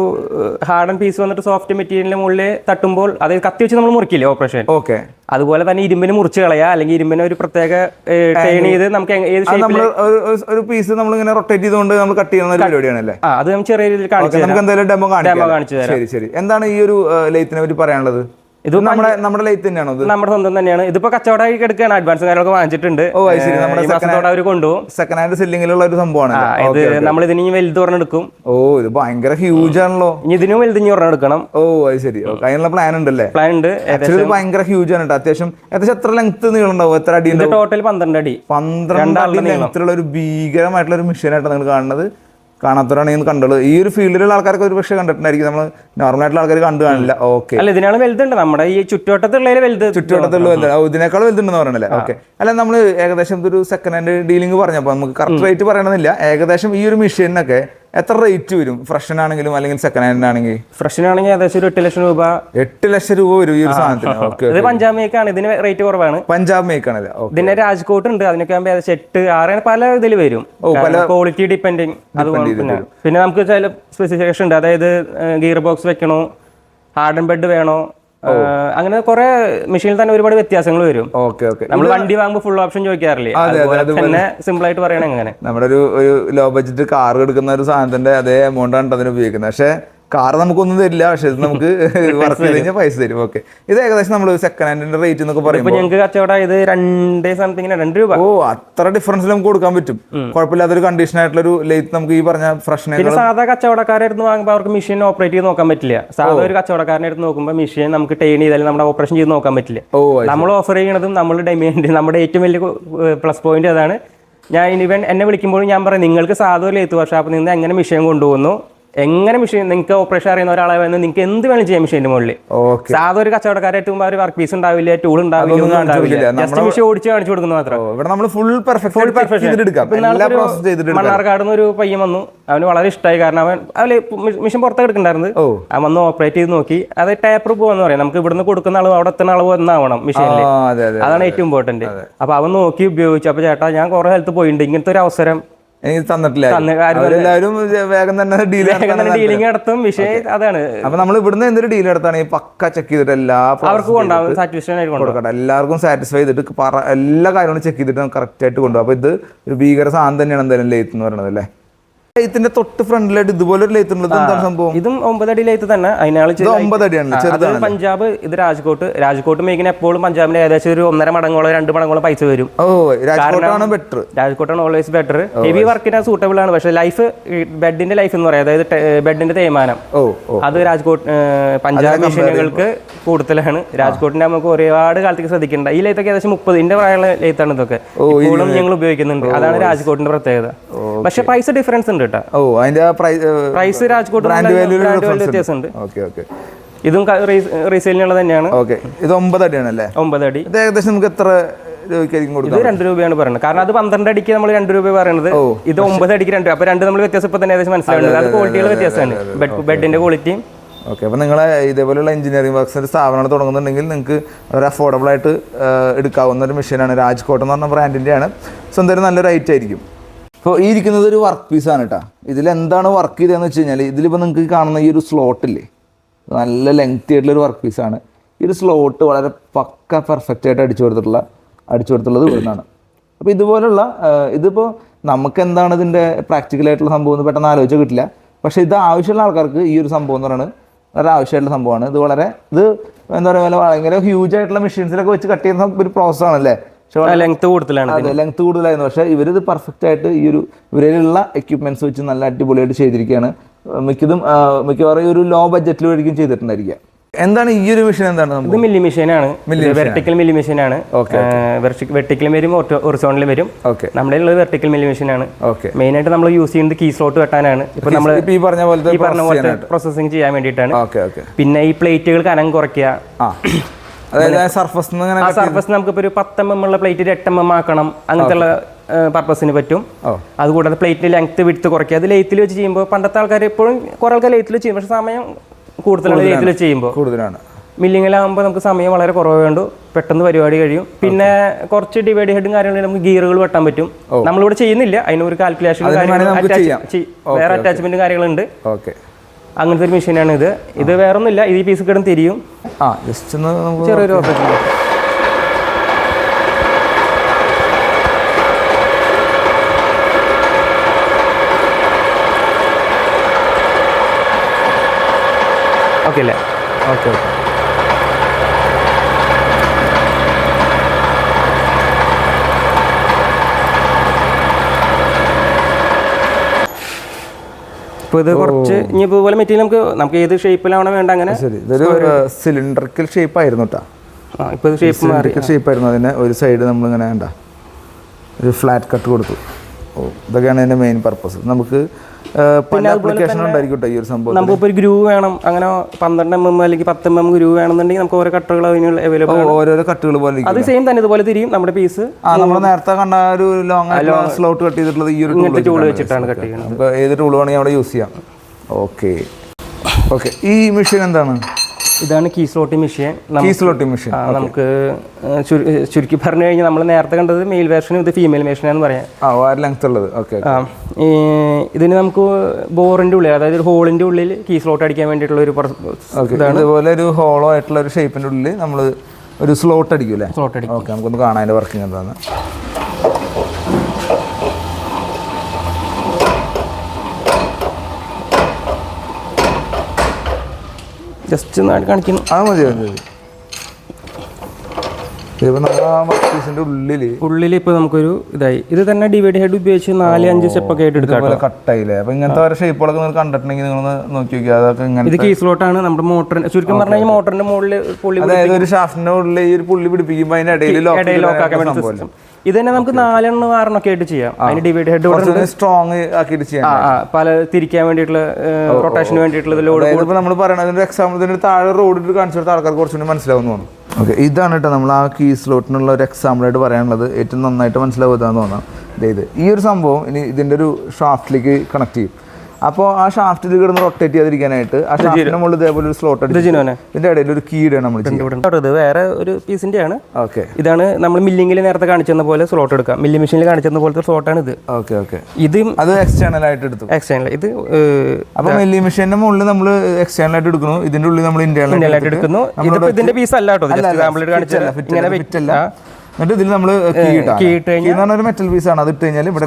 S2: ഹാർഡൻ പീസ് വന്നിട്ട് സോഫ്റ്റ് മെറ്റീരിയലിന്റെ മുകളിൽ തട്ടുമ്പോൾ അതായത് കത്തി വെച്ച് നമ്മൾ മുറിക്കില്ലേ ഓപ്പറേഷൻ
S1: ഓക്കെ
S2: അതുപോലെ തന്നെ ഇരുമ്പിന് മുറിച്ച് കളയാ അല്ലെങ്കിൽ ഇരുമ്പിനെ ഒരു പ്രത്യേക ടേൺ ചെയ്ത് നമുക്ക് ഏത്
S1: നമ്മൾ ഒരു പീസ് നമ്മൾ ഇങ്ങനെ റൊട്ടേറ്റ് ചെയ്തുകൊണ്ട് നമ്മൾ കട്ട് ചെയ്യുന്ന പരിപാടിയാണല്ലേ?
S2: അത് നമുക്ക് ചെറിയ രീതിയിൽ
S1: നമുക്ക് എന്തായാലും ഡെമോ ഡെമോ
S2: കാണിച്ചു തരാം.
S1: ശരി ശരി. എന്താണ് ഈ ഒരു ലൈത്തിനെ പറ്റി പറയാനുള്ളത്?
S2: ഇത്
S1: നമ്മുടെ നമ്മുടെ ലൈത്ത് തന്നെയാണോ
S2: നമ്മുടെ സ്വന്തം തന്നെയാണ്. ഇതിപ്പോ കച്ചവടമായി കിടക്കുകയാണ് അഡ്വാൻസ് കാര്യങ്ങളൊക്കെ വാങ്ങിച്ചിട്ടുണ്ട്.
S1: ഓ ശരി. നമ്മുടെ
S2: മാസത്തോടെ അവർ കൊണ്ടുപോകും.
S1: സെക്കൻഡ് ഹാൻഡ് സെല്ലിങ്ങിലുള്ള ഒരു സംഭവമാണ്
S2: ഇത് നമ്മൾ ഇതിന് ഇനി വലുത് പറഞ്ഞെടുക്കും
S1: ഓ ഇത് ഭയങ്കര ഹ്യൂജ് ആണല്ലോ.
S2: ഇനി ഇതിനും വലുത് ഇനി പറഞ്ഞെടുക്കണം
S1: ഓ അത് ശരി. അതിനുള്ള പ്ലാൻ ഉണ്ടല്ലേ?
S2: പ്ലാൻ ഉണ്ട്.
S1: ആക്ച്വലി ഭയങ്കര ഹ്യൂജ് ആണ് കേട്ടോ. അത്യാവശ്യം ഏകദേശം എത്ര ലെങ്ത് നീളുണ്ടാവും എത്ര അടി
S2: ടോട്ടൽ പന്ത്രണ്ട് അടി.
S1: പന്ത്രണ്ട് അടി ലെങ്ത്തിലുള്ള ഒരു ഭീകരമായിട്ടുള്ള ഒരു മെഷീനായിട്ട് നിങ്ങൾ കാണുന്നത്. കാണാത്തവരാണെങ്കിൽ കണ്ടുള്ളത് ഈ ഒരു ഫീൽഡിലുള്ള ആൾക്കാരൊക്കെ ഒരു പക്ഷേ കണ്ടിട്ടുണ്ടായിരിക്കും. നമ്മൾ നോർമൽ ആയിട്ടുള്ള ആൾക്കാർ കണ്ടു കാണില്ല. ഓക്കെ
S2: അല്ല ഇതിനാണ് വലുതുണ്ട്. നമ്മുടെ ഈ ചുറ്റുവട്ടത്തുള്ള വലുത്
S1: ചുറ്റുവട്ടത്തുള്ള വലുത്. ഇതിനേക്കാൾ വലുതുണ്ടെന്ന് പറയണല്ലേ? ഓക്കെ അല്ല നമ്മൾ ഏകദേശം ഒരു സെക്കൻഡ് ഹാൻഡ് ഡീലിംഗ് പറഞ്ഞപ്പോൾ നമുക്ക് കറക്റ്റ് റേറ്റ് പറയണമെന്നില്ല. ഏകദേശം ഈ ഒരു മെഷീനൊക്കെ എത്ര റേറ്റ് വരും? ഫ്രഷിനാണെങ്കിലും അല്ലെങ്കിൽ സെക്കൻഡ് ഹാൻഡ് ആണെങ്കിൽ?
S2: ഫ്രഷിനാണെങ്കിൽ ഏകദേശം ഒരു എട്ട് ലക്ഷം രൂപ.
S1: എട്ട് ലക്ഷം രൂപ വരും ഈ ഒരു സാധനത്തിന്. ഓക്കെ
S2: ഇത് പഞ്ചാബ് മേക്കാണ് ഇതിന് റേറ്റ് കുറവാണ്.
S1: പഞ്ചാബ് മേക്ക് ആണ് ഓക്കെ
S2: ഇതിന്റെ രാജ്കോട്ട് ഉണ്ട്. അതിനൊക്കെ ആകുമ്പോൾ ഏകദേശം എട്ട് ആറ് പല ഇതിൽ വരും. ക്വാളിറ്റി ഡിപ്പെൻഡിങ് പിന്നെ. നമുക്ക് ചില സ്പെസിഫിക്കേഷൻ ഉണ്ട്. അതായത് ഗിയർ ബോക്സ് വെക്കണോ? ഹാർഡൻ ബെഡ് വേണോ? അങ്ങനെ കുറെ മെഷീനിൽ തന്നെ ഒരുപാട് വ്യത്യാസങ്ങൾ വരും.
S1: Okay okay.
S2: നമ്മൾ വണ്ടി വാങ്ങുമ്പോൾ ഫുൾ ഓപ്ഷൻ ചോദിക്കാറില്ലേ? തന്നെ സിമ്പിൾ ആയിട്ട് പറയണ എങ്ങനെ
S1: നമ്മുടെ ഒരു ഒരു ലോ ബഡ്ജറ്റ് കാർ എടുക്കുന്ന ഒരു സാധനത്തിന്റെ അതേ എമൗണ്ട് ആണ് അതിന് ഉപയോഗിക്കുന്നത്. പക്ഷേ കാർ നമുക്കൊന്നും തരില്ല പക്ഷെ ഇത് നമുക്ക് വർക്ക് ചെയ്ത് കഴിഞ്ഞാൽ പൈസ തരും. ഓക്കെ ഇത് ഏകദേശം നമ്മൾ സെക്കൻഡ് ഹാൻഡിന്റെ റേറ്റ് എന്നൊക്കെ പറയുമ്പോൾ
S2: ഞങ്ങൾക്ക് കച്ചവടം ഇത് രണ്ടേ സംതിങ്ങിന് രണ്ട് രൂപ.
S1: ഓ അത്ര ഡിഫറൻസിൽ നമുക്ക് കൊടുക്കാൻ പറ്റും. കുഴപ്പമില്ലാത്തൊരു കണ്ടീഷൻ ആയിട്ടുള്ള ഒരു ലേറ്റ് നമുക്ക് ഈ പറഞ്ഞ ഫ്രഷ്നെ
S2: പിന്നെ സാധാ കച്ചവടക്കാരായിരുന്നു വാങ്ങുമ്പോൾ അവർക്ക് മെഷീൻ ഓപ്പറേറ്റ് ചെയ്ത് നോക്കാൻ പറ്റില്ല. സാധാ ഒരു കച്ചവടക്കാരനായിട്ട് നോക്കുമ്പോൾ മെഷീൻ നമുക്ക് ട്രെയിൻ ചെയ്താലും നമ്മുടെ ഓപ്പറേഷൻ ചെയ്ത് നോക്കാൻ പറ്റില്ല.
S1: ഓ
S2: നമ്മൾ ഓഫർ ചെയ്യണതും നമ്മൾ ഡിമാൻഡ് നമ്മുടെ ഏറ്റവും വലിയ പ്ലസ് പോയിന്റ് അതാണ്. ഞാൻ ഇവൻ എന്നെ വിളിക്കുമ്പോഴും ഞാൻ പറയും നിങ്ങൾക്ക് സാധാ ലെയ്ത്ത് വർഷാപ്പിൽ നിന്ന് എങ്ങനെ മെഷീൻ കൊണ്ടുപോകുന്നു? എങ്ങനെ മെഷീൻ നിങ്ങൾക്ക് ഓപ്പറേഷൻ അറിയുന്ന ഒരാളെ വന്ന് നിങ്ങൾക്ക് എന്ത് വേണം ചെയ്യാം മെഷീന്റെ മുകളിൽ
S1: ഓക്കെ
S2: സാധാ ഒരു കച്ചവടക്കാരെ എത്തുമ്പോൾ അവർ വർക്ക് പീസ് ഉണ്ടാവില്ല ടൂൾ ഉണ്ടാവില്ല ഒന്നും ഉണ്ടാവില്ല. ജസ്റ്റ് മെഷീൻ ഓടിച്ച് കാണിച്ചു കൊടുക്കുന്ന മാത്രം.
S1: ഇവിടെ നമ്മൾ ഫുൾ പെർഫെക്റ്റ് എടുക്കാം
S2: മണ്ണാർക്കാട് നിന്ന് ഒരു പയ്യൻ വന്നു. അവന് വളരെ ഇഷ്ടമായി കാരണം അവൻ അവന് മെഷീൻ പുറത്തേക്ക് എടുക്കണ്ടായിരുന്നു. അവൻ വന്ന് ഓപ്പറേറ്റ് ചെയ്ത് നോക്കി. അത് ടേപ്പർ പോവാന്ന് പറയാം. നമുക്ക് ഇവിടുന്ന് കൊടുക്കുന്ന അളവ് അവിടെ എത്തുന്ന അളവ് എന്നാവണം മെഷീനിൽ
S1: അതെ അതെ
S2: അതാണ് ഏറ്റവും ഇമ്പോർട്ടന്റ് അപ്പൊ അവൻ നോക്കി ഉപയോഗിച്ചു. അപ്പൊ ചേട്ടാ ഞാൻ കുറെ സ്ഥലത്ത് പോയിട്ടുണ്ട്. ഇങ്ങനത്തെ ഒരു അവസരം
S1: എനിക്ക് തന്നിട്ടില്ല. എല്ലാവരും വേഗം തന്നെ ഡീൽ
S2: ഡീലിംഗ് നടത്തും. വിഷയം അതാണ്.
S1: അപ്പൊ നമ്മൾ ഇവിടുന്ന് എന്തൊരു ഡീൽ നടത്താണെങ്കിൽ പക്ക ചെക്ക് ചെയ്തിട്ട് എല്ലാ കൊടുക്കട്ടെ. എല്ലാവർക്കും സാറ്റിസ്ഫൈ ചെയ്തിട്ട് എല്ലാ കാര്യങ്ങളും ചെക്ക് ചെയ്തിട്ട് കറക്റ്റ് ആയിട്ട് കൊണ്ടുപോകും. അപ്പൊ ഇത് ഒരു ഭീകര സാധനം തന്നെയാണ് എന്തായാലും ലേത്ത് എന്ന് പറയുന്നത് അല്ലേ? ലേത്തിന്റെ തൊട്ട് ഫ്രണ്ടിലായിട്ട് ഇതുപോലെ ഒരു ലൈറ്റ് ഉള്ളത് എന്താണ് സംഭവം?
S2: ഇതും ഒമ്പതടി ലൈറ്റ് തന്നെ. അതിനാൾ ഒമ്പതടിയാണ്
S1: ചെറുതാണ്.
S2: പഞ്ചാബ് ഇത് രാജ്കോട്ട്. രാജ്കോട്ട് മേക്കിന് എപ്പോഴും പഞ്ചാബിന് ഏകദേശം ഒരു ഒന്നര മടങ്ങോളം രണ്ട് മടങ്ങോളം പൈസ വരും.
S1: ഓ രാജ്കോട്ടാണ് ബെറ്റർ
S2: രാജ്കോട്ടാണ് ഓൾവേസ് ബെറ്റർ ഹെവി വർക്കിന് സൂട്ടബിൾ ആണ്. പക്ഷേ ലൈഫ് ബെഡിന്റെ ലൈഫ് എന്ന് പറയാം. അതായത് ബെഡിന്റെ തേയ്മാനം.
S1: ഓ
S2: അത് രാജ്കോട്ട് പഞ്ചാബ് മെഷീനുകൾക്ക് കൂടുതലാണ്. രാജ്കോട്ടിന്റെ നമുക്ക് ഒരുപാട് കാലത്തേക്ക് ശ്രദ്ധിക്കേണ്ട. ഈ ലൈത്തൊക്കെ ഏകദേശം മുപ്പതിന്റെ പ്രായമുള്ള ലൈത്താണ് ഇതൊക്കെ. ഇപ്പോഴും ഞങ്ങൾ ഉപയോഗിക്കുന്നുണ്ട്. അതാണ് രാജ്കോട്ടിന്റെ പ്രത്യേകത. പക്ഷെ പൈസ ഡിഫറൻസ് ഉണ്ട്. കേട്ടോ.
S1: ഓ അതിന്റെ പ്രൈസ്
S2: രാജ്കോട്ട്
S1: ബ്രാൻഡ് വാല്യൂ
S2: വ്യത്യാസമുണ്ട്.
S1: Okay okay.
S2: ഇതും റീസെയിലിനുള്ള തന്നെയാണ്.
S1: ഓക്കെ. ഇത് ഒമ്പത് അടിയാണല്ലേ
S2: ഒമ്പത് അടി
S1: ഇത് ഏകദേശം നമുക്ക് എത്ര
S2: ഇത് രണ്ട് രൂപയാണ് പറയുന്നത് കാരണം അത് പന്ത്രണ്ട് അടിക്ക് നമ്മൾ രണ്ട് രൂപ പറയുന്നത് ഇത് ഒമ്പത് അടിക്ക് രണ്ട് അപ്പൊ രണ്ട് നമ്മൾ വ്യത്യാസം ഇപ്പൊ തന്നെ ഏകദേശം മനസ്സിലാവുന്നത് അത് ക്വാളിറ്റികൾ വ്യത്യാസമാണ്. ബെഡ് ബെഡിന്റെ ക്വാളിറ്റിയും
S1: ഓക്കെ. അപ്പോൾ നിങ്ങൾ ഇതേപോലെയുള്ള എഞ്ചിനീയറിംഗ് വർക്ക്സിന്റെ സ്ഥാപനങ്ങൾ തുടങ്ങുന്നുണ്ടെങ്കിൽ നിങ്ങൾക്ക് ഒരു അഫോർഡബിൾ ആയിട്ട് എടുക്കാവുന്ന ഒരു മെഷീനാണ് രാജ്കോട്ട് എന്ന് പറഞ്ഞ ബ്രാൻഡിന്റെയാണ് സോ എന്തായാലും നല്ലൊരു ഐറ്റം ആയിരിക്കും. ഇപ്പോൾ ഈ ഇരിക്കുന്നത് ഒരു വർക്ക് പീസാണ് കേട്ടോ ഇതിലെന്താണ് വർക്ക് ചെയ്തതെന്ന് വെച്ച് കഴിഞ്ഞാൽ ഇതിലിപ്പോൾ നിങ്ങൾക്ക് കാണുന്ന ഈ ഒരു സ്ലോട്ടില്ലേ നല്ല ലെങ്തി ആയിട്ടുള്ള ഒരു വർക്ക് പീസാണ് ഈ ഒരു സ്ലോട്ട് വളരെ പക്ക പെർഫെക്റ്റ് ആയിട്ട് അടിച്ചു കൊടുത്തിട്ടുള്ള അടിച്ചു കൊടുത്തുള്ളത് ഇവിടുന്നാണ്. അപ്പോൾ ഇതുപോലുള്ള ഇതിപ്പോൾ നമുക്ക് എന്താണ് ഇതിന്റെ പ്രാക്ടിക്കലായിട്ടുള്ള സംഭവം എന്ന് പെട്ടെന്ന് ആലോചിച്ച് കിട്ടില്ല. പക്ഷേ ഇത് ആവശ്യമുള്ള ആൾക്കാർക്ക് ഈ ഒരു സംഭവം എന്ന് പറയുന്നത് വളരെ ആവശ്യമായിട്ടുള്ള സംഭവമാണ്. ഇത് വളരെ ഇത് എന്താ പറയുക ഭയങ്കര ഹ്യൂജ് ആയിട്ടുള്ള മെഷീൻസിലൊക്കെ വെച്ച് കട്ട് ചെയ്യുന്ന ഒരു പ്രോസസ് ആണല്ലേ? പക്ഷേ
S2: ലെങ്ത് കൂടുതലാണ്
S1: അതെ ലെങ്ത് കൂടുതലായിരുന്നു. പക്ഷേ ഇവരിത് പെർഫെക്റ്റ് ആയിട്ട് ഈ ഒരു ഇവരിലുള്ള എക്യുപ്മെന്റ്സ് വെച്ച് നല്ല അടിപൊളിയായിട്ട് ചെയ്തിരിക്കുകയാണ്. മിക്കതും മിക്കവാറും ഈ ഒരു ലോ ബഡ്ജറ്റിലായിരിക്കും ചെയ്തിട്ടുണ്ടായിരിക്കുക. എന്താണ് ഈ ഒരു മെഷീൻ എന്താണ്
S2: ഇത് മില്ലി മെഷീനാണ് വെർട്ടിക്കൽ മില്ലി മെഷീനാണ് വെർട്ടിക്കലും വരും ഒറിസോണിലും വരും.
S1: ഓക്കെ
S2: നമ്മുടെ ഉള്ളത് വെർട്ടിക്കൽ മില്ലി മെഷീനാണ്
S1: ഓക്കെ
S2: മെയിൻ ആയിട്ട് നമ്മൾ യൂസ് ചെയ്യുന്നത് കീ സ്ലോട്ട് വെട്ടാനാണ്. ഇപ്പൊ നമ്മൾ
S1: ഈ പറഞ്ഞ പോലത്തെ
S2: പ്രോസസ്സിങ് ചെയ്യാൻ വേണ്ടിയിട്ടാണ്. പിന്നെ ഈ പ്ലേറ്റുകൾ കനം കുറയ്ക്കുക.
S1: സർഫസ്
S2: ആ സർഫസ് നമുക്കിപ്പോൾ ഒരു പത്ത് എം എം ഉള്ള പ്ലേറ്റ് എട്ട് എം എം ആക്കണം അങ്ങനത്തെ ഉള്ള പർപ്പസിന് പറ്റും. അതുകൂടാതെ പ്ലേറ്റിന്റെ ലെങ്ത് വിടുത്ത് കുറയ്ക്കുക. അത് ലെയ്ത്തിൽ വെച്ച് ചെയ്യുമ്പോൾ പണ്ടത്തെ ആൾക്കാർ എപ്പോഴും കുറേ ആൾക്കാർ ലെയ്ത്തിൽ ചെയ്യും. പക്ഷെ സമയം കൂടുതലാണ് ലെയ്ത്തിൽ വെച്ച് ചെയ്യുമ്പോൾ
S1: കൂടുതലാണ്.
S2: മില്ലിങ്ങിലാകുമ്പോൾ നമുക്ക് സമയം വളരെ കുറവ് വേണ്ടു പെട്ടെന്ന് പരിപാടി കഴിയും. പിന്നെ കുറച്ച് ഡിവൈഡ് ഹെഡും കാര്യങ്ങളും നമുക്ക് ഗിയറുകൾ വെട്ടാൻ പറ്റും. നമ്മളിവിടെ ചെയ്യുന്നില്ല. അതിനൊരു കാൽക്കുലേഷൻ. വേറെ അറ്റാച്ച്മെന്റും കാര്യങ്ങളുണ്ട്.
S1: ഓക്കെ
S2: അങ്ങനത്തെ ഒരു മെഷീനാണ് ഇത് ഇത് വേറെ ഒന്നുമില്ല ഇത് ഈ പീസ് കിടന്ന് തിരിയും.
S1: ആ ജസ്റ്റ് ഒന്ന് നമുക്ക്
S2: ചെറിയൊരു ഓപ്പറേഷൻ ഓക്കെ അല്ലേ?
S1: Okay okay.
S2: ഇപ്പോൾ ഇത് കുറച്ച് ഇനി ഇതുപോലെ മെറ്റീരിയൽ നമുക്ക് നമുക്ക് ഏത് ഷേപ്പിലാവണം വേണ്ട അങ്ങനെ
S1: ശരി. ഇതൊരു സിലിണ്ടറിക്കൽ ഷേപ്പ് ആയിരുന്നു കേട്ടോ
S2: ആ ഇപ്പോൾ ഷേപ്പ്
S1: ഷേപ്പ് ആയിരുന്നു. അതിന് ഒരു സൈഡ് നമ്മൾ ഇങ്ങനെ വേണ്ട ഒരു ഫ്ലാറ്റ് കട്ട് കൊടുത്തു. ഇതൊക്കെയാണ് അതിന്റെ മെയിൻ പർപ്പസ് നമുക്ക് പല ആപ്ലിക്കേഷൻ ഉണ്ടായിരിക്കും ഈ ഒരു സംഭവം
S2: നമുക്കിപ്പോൾ ഒരു ഗ്രൂ വേണം. അങ്ങനെ പന്ത്രണ്ട് എം എം അല്ലെങ്കിൽ പത്ത് എം എം ഗ്രൂ വേണമെന്നുണ്ടെങ്കിൽ നമുക്ക് ഓരോ കട്ടുകൾ അതിനുള്ള അവൈലബിൾ
S1: ഓരോരോ കട്ടുകൾ പോലെ.
S2: അത് സെയിം തന്നെ ഇതുപോലെ തിരിയും നമ്മുടെ പീസ്
S1: ആ നമ്മൾ നേരത്തെ കണ്ട ആ ഒരു ലോങ് സ്ലോട്ട് കട്ട് ചെയ്തിട്ടുള്ളത് ഈ ഒരു ടൂൾ
S2: ടൂൾ വെച്ചിട്ടാണ് കട്ട് ചെയ്യുന്നത്.
S1: നമുക്ക് ഏത് ടൂൾ വേണമെങ്കിൽ അവിടെ യൂസ് ചെയ്യാം. ഓക്കെ ഓക്കെ ഈ മെഷീൻ എന്താണ്?
S2: ഇതാണ് key slotting machine
S1: key slotting machine
S2: നമുക്ക് ചുരുക്കി പറഞ്ഞു കഴിഞ്ഞാൽ നമ്മൾ നേരത്തെ കണ്ടത് മെയിൽ വേർഷനും ഇത് ഫീമെയിൽ വേർഷനാന്ന് പറയാം.
S1: ലെങ്ത് ഉള്ളത്. ഓക്കെ
S2: ഇതിന് നമുക്ക് ബോറിന്റെ ഉള്ളിൽ അതായത് ഒരു ഹോളിന്റെ ഉള്ളിൽ കീ സ്ലോട്ട് അടിക്കാൻ വേണ്ടിയിട്ടുള്ള ഒരു
S1: ഇതാണ്. ഇതുപോലെ ഒരു ഹോളോ ആയിട്ടുള്ള ഒരു ഷേപ്പിന്റെ ഉള്ളിൽ നമ്മൾ ഒരു സ്ലോട്ട് അടിക്കൂലേ
S2: സ്ലോട്ട് അടിക്കും.
S1: ഓക്കെ നമുക്കൊന്ന് കാണാൻ വർക്കിംഗ് എന്താണ്
S2: ജസ്റ്റ് ഒന്ന് കാണിക്കുന്നു
S1: ആ മതി ഉള്ളിൽ
S2: ഉള്ളിൽ ഇപ്പോൾ നമുക്കൊരു ഇതായി. ഇത് തന്നെ ഡിവൈഡ് ഹെഡ് ഉപയോഗിച്ച് നാല് അഞ്ച് സ്റ്റെപ്പ് ഒക്കെ ആയിട്ട് എടുക്കാം
S1: കട്ടായില്ലേ അപ്പൊ ഇങ്ങനത്തെ ഓരോ ഷേപ്പുകളൊക്കെ നിങ്ങൾ കണ്ടിട്ടുണ്ടെങ്കിൽ നിങ്ങൾ നോക്കി അതൊക്കെ ഇങ്ങനെ
S2: ഇത് കീ സ്ലോട്ടാണ് നമ്മുടെ മോട്ടറിന് ചുരുക്കം പറഞ്ഞു കഴിഞ്ഞാൽ മോട്ടറിന്റെ മുകളിൽ പുള്ളി
S1: അതായത് ഒരു ഷാഫ്റ്റിന്റെ ഉള്ളിൽ ഈ ഒരു പുള്ളി പിടിപ്പിക്കുമ്പോൾ അതിന്റെ ഇടയിൽ
S2: ലോക്ക് ആക്കാൻ സിസ്റ്റം ഇത് തന്നെ നമുക്ക് നാലെണ്ണം ആറെണ്ണം ഒക്കെ ആയിട്ട് ചെയ്യാം. അതിന് ഡിവൈഡ് ഹെഡ്
S1: സ്ട്രോങ് ആക്കിയിട്ട് ചെയ്യാം
S2: പല തിരിക്കാൻ വേണ്ടിയിട്ടുള്ള റൊട്ടേഷന് വേണ്ടിയിട്ടുള്ള ലോഡ്
S1: അതായത് നമ്മൾ പറയുന്നത് എക്സാമ്പിൾ ഇതിന്റെ താഴെ റോഡ് കാണിച്ചു കൊടുത്ത ആൾക്കാർക്ക് കുറച്ചുകൂടി മനസ്സിലാവുന്നു ഓക്കെ ഇതാണ് കേട്ടോ നമ്മൾ ആ കീ സ്ലോട്ടിനുള്ള ഒരു എക്സാമ്പിൾ ആയിട്ട് പറയാനുള്ളത്. ഏറ്റവും നന്നായിട്ട് മനസ്സിലാവുക തോന്നാം. ദേ ഇത് ഈ ഒരു സംഭവം ഇനി ഇതിന്റെ ഒരു ഷാഫ്റ്റിലേക്ക് കണക്ട് ചെയ്യും. അപ്പോൾ ആ ഷാഫ്റ്റിൽ കിടന്ന് റൊട്ടേറ്റ് ചെയ്തിരിക്കാനായിട്ട് ആ ഷാഫ്റ്റിന് മുകളിൽ ഇതേപോലെ ഒരു സ്ലോട്ട് ഇതിന്റെ ഇടയിൽ ഒരു കീ ഇടണം നമ്മൾ
S2: ഇത് വേറെ ഒരു പീസിന്റെ ആണ്
S1: ഓക്കെ
S2: ഇതാണ് നമ്മൾ മില്ലിങ്ങിൽ നേരത്തെ കാണിച്ചെന്ന പോലെ സ്ലോട്ട് എടുക്കാം മില്ലി മെഷീനിൽ കാണിച്ചെന്ന പോലത്തെ സ്ലോട്ടാണ് ഇത്.
S1: ഓക്കെ ഓക്കെ
S2: ഇത്
S1: അത് എക്സ്റ്റേണൽ ആയിട്ട് എടുത്തു.
S2: എക്സ്റ്റേണൽ ഇത്
S1: അപ്പോൾ മില്ലി മെഷീന്റെ മുകളിൽ നമ്മൾ എക്സ്റ്റേണൽ ആയിട്ട് എടുക്കുന്നു. ഇതിന്റെ ഉള്ളിൽ നമ്മൾ ഇന്റേണൽ
S2: ആയിട്ട് എടുക്കുന്നു. ഇതിന്റെ പീസ് അല്ല കേട്ടോ. ഇങ്ങനെ
S1: ഫിറ്റല്ല എന്നിട്ട് ഇതിൽ നമ്മൾ കീ
S2: key ഇട്ട്
S1: കീ എന്ന് പറഞ്ഞ ഒരു മെറ്റൽ പീസ് ആണ്. അത് ഇട്ട് കഴിഞ്ഞാൽ ഇവിടെ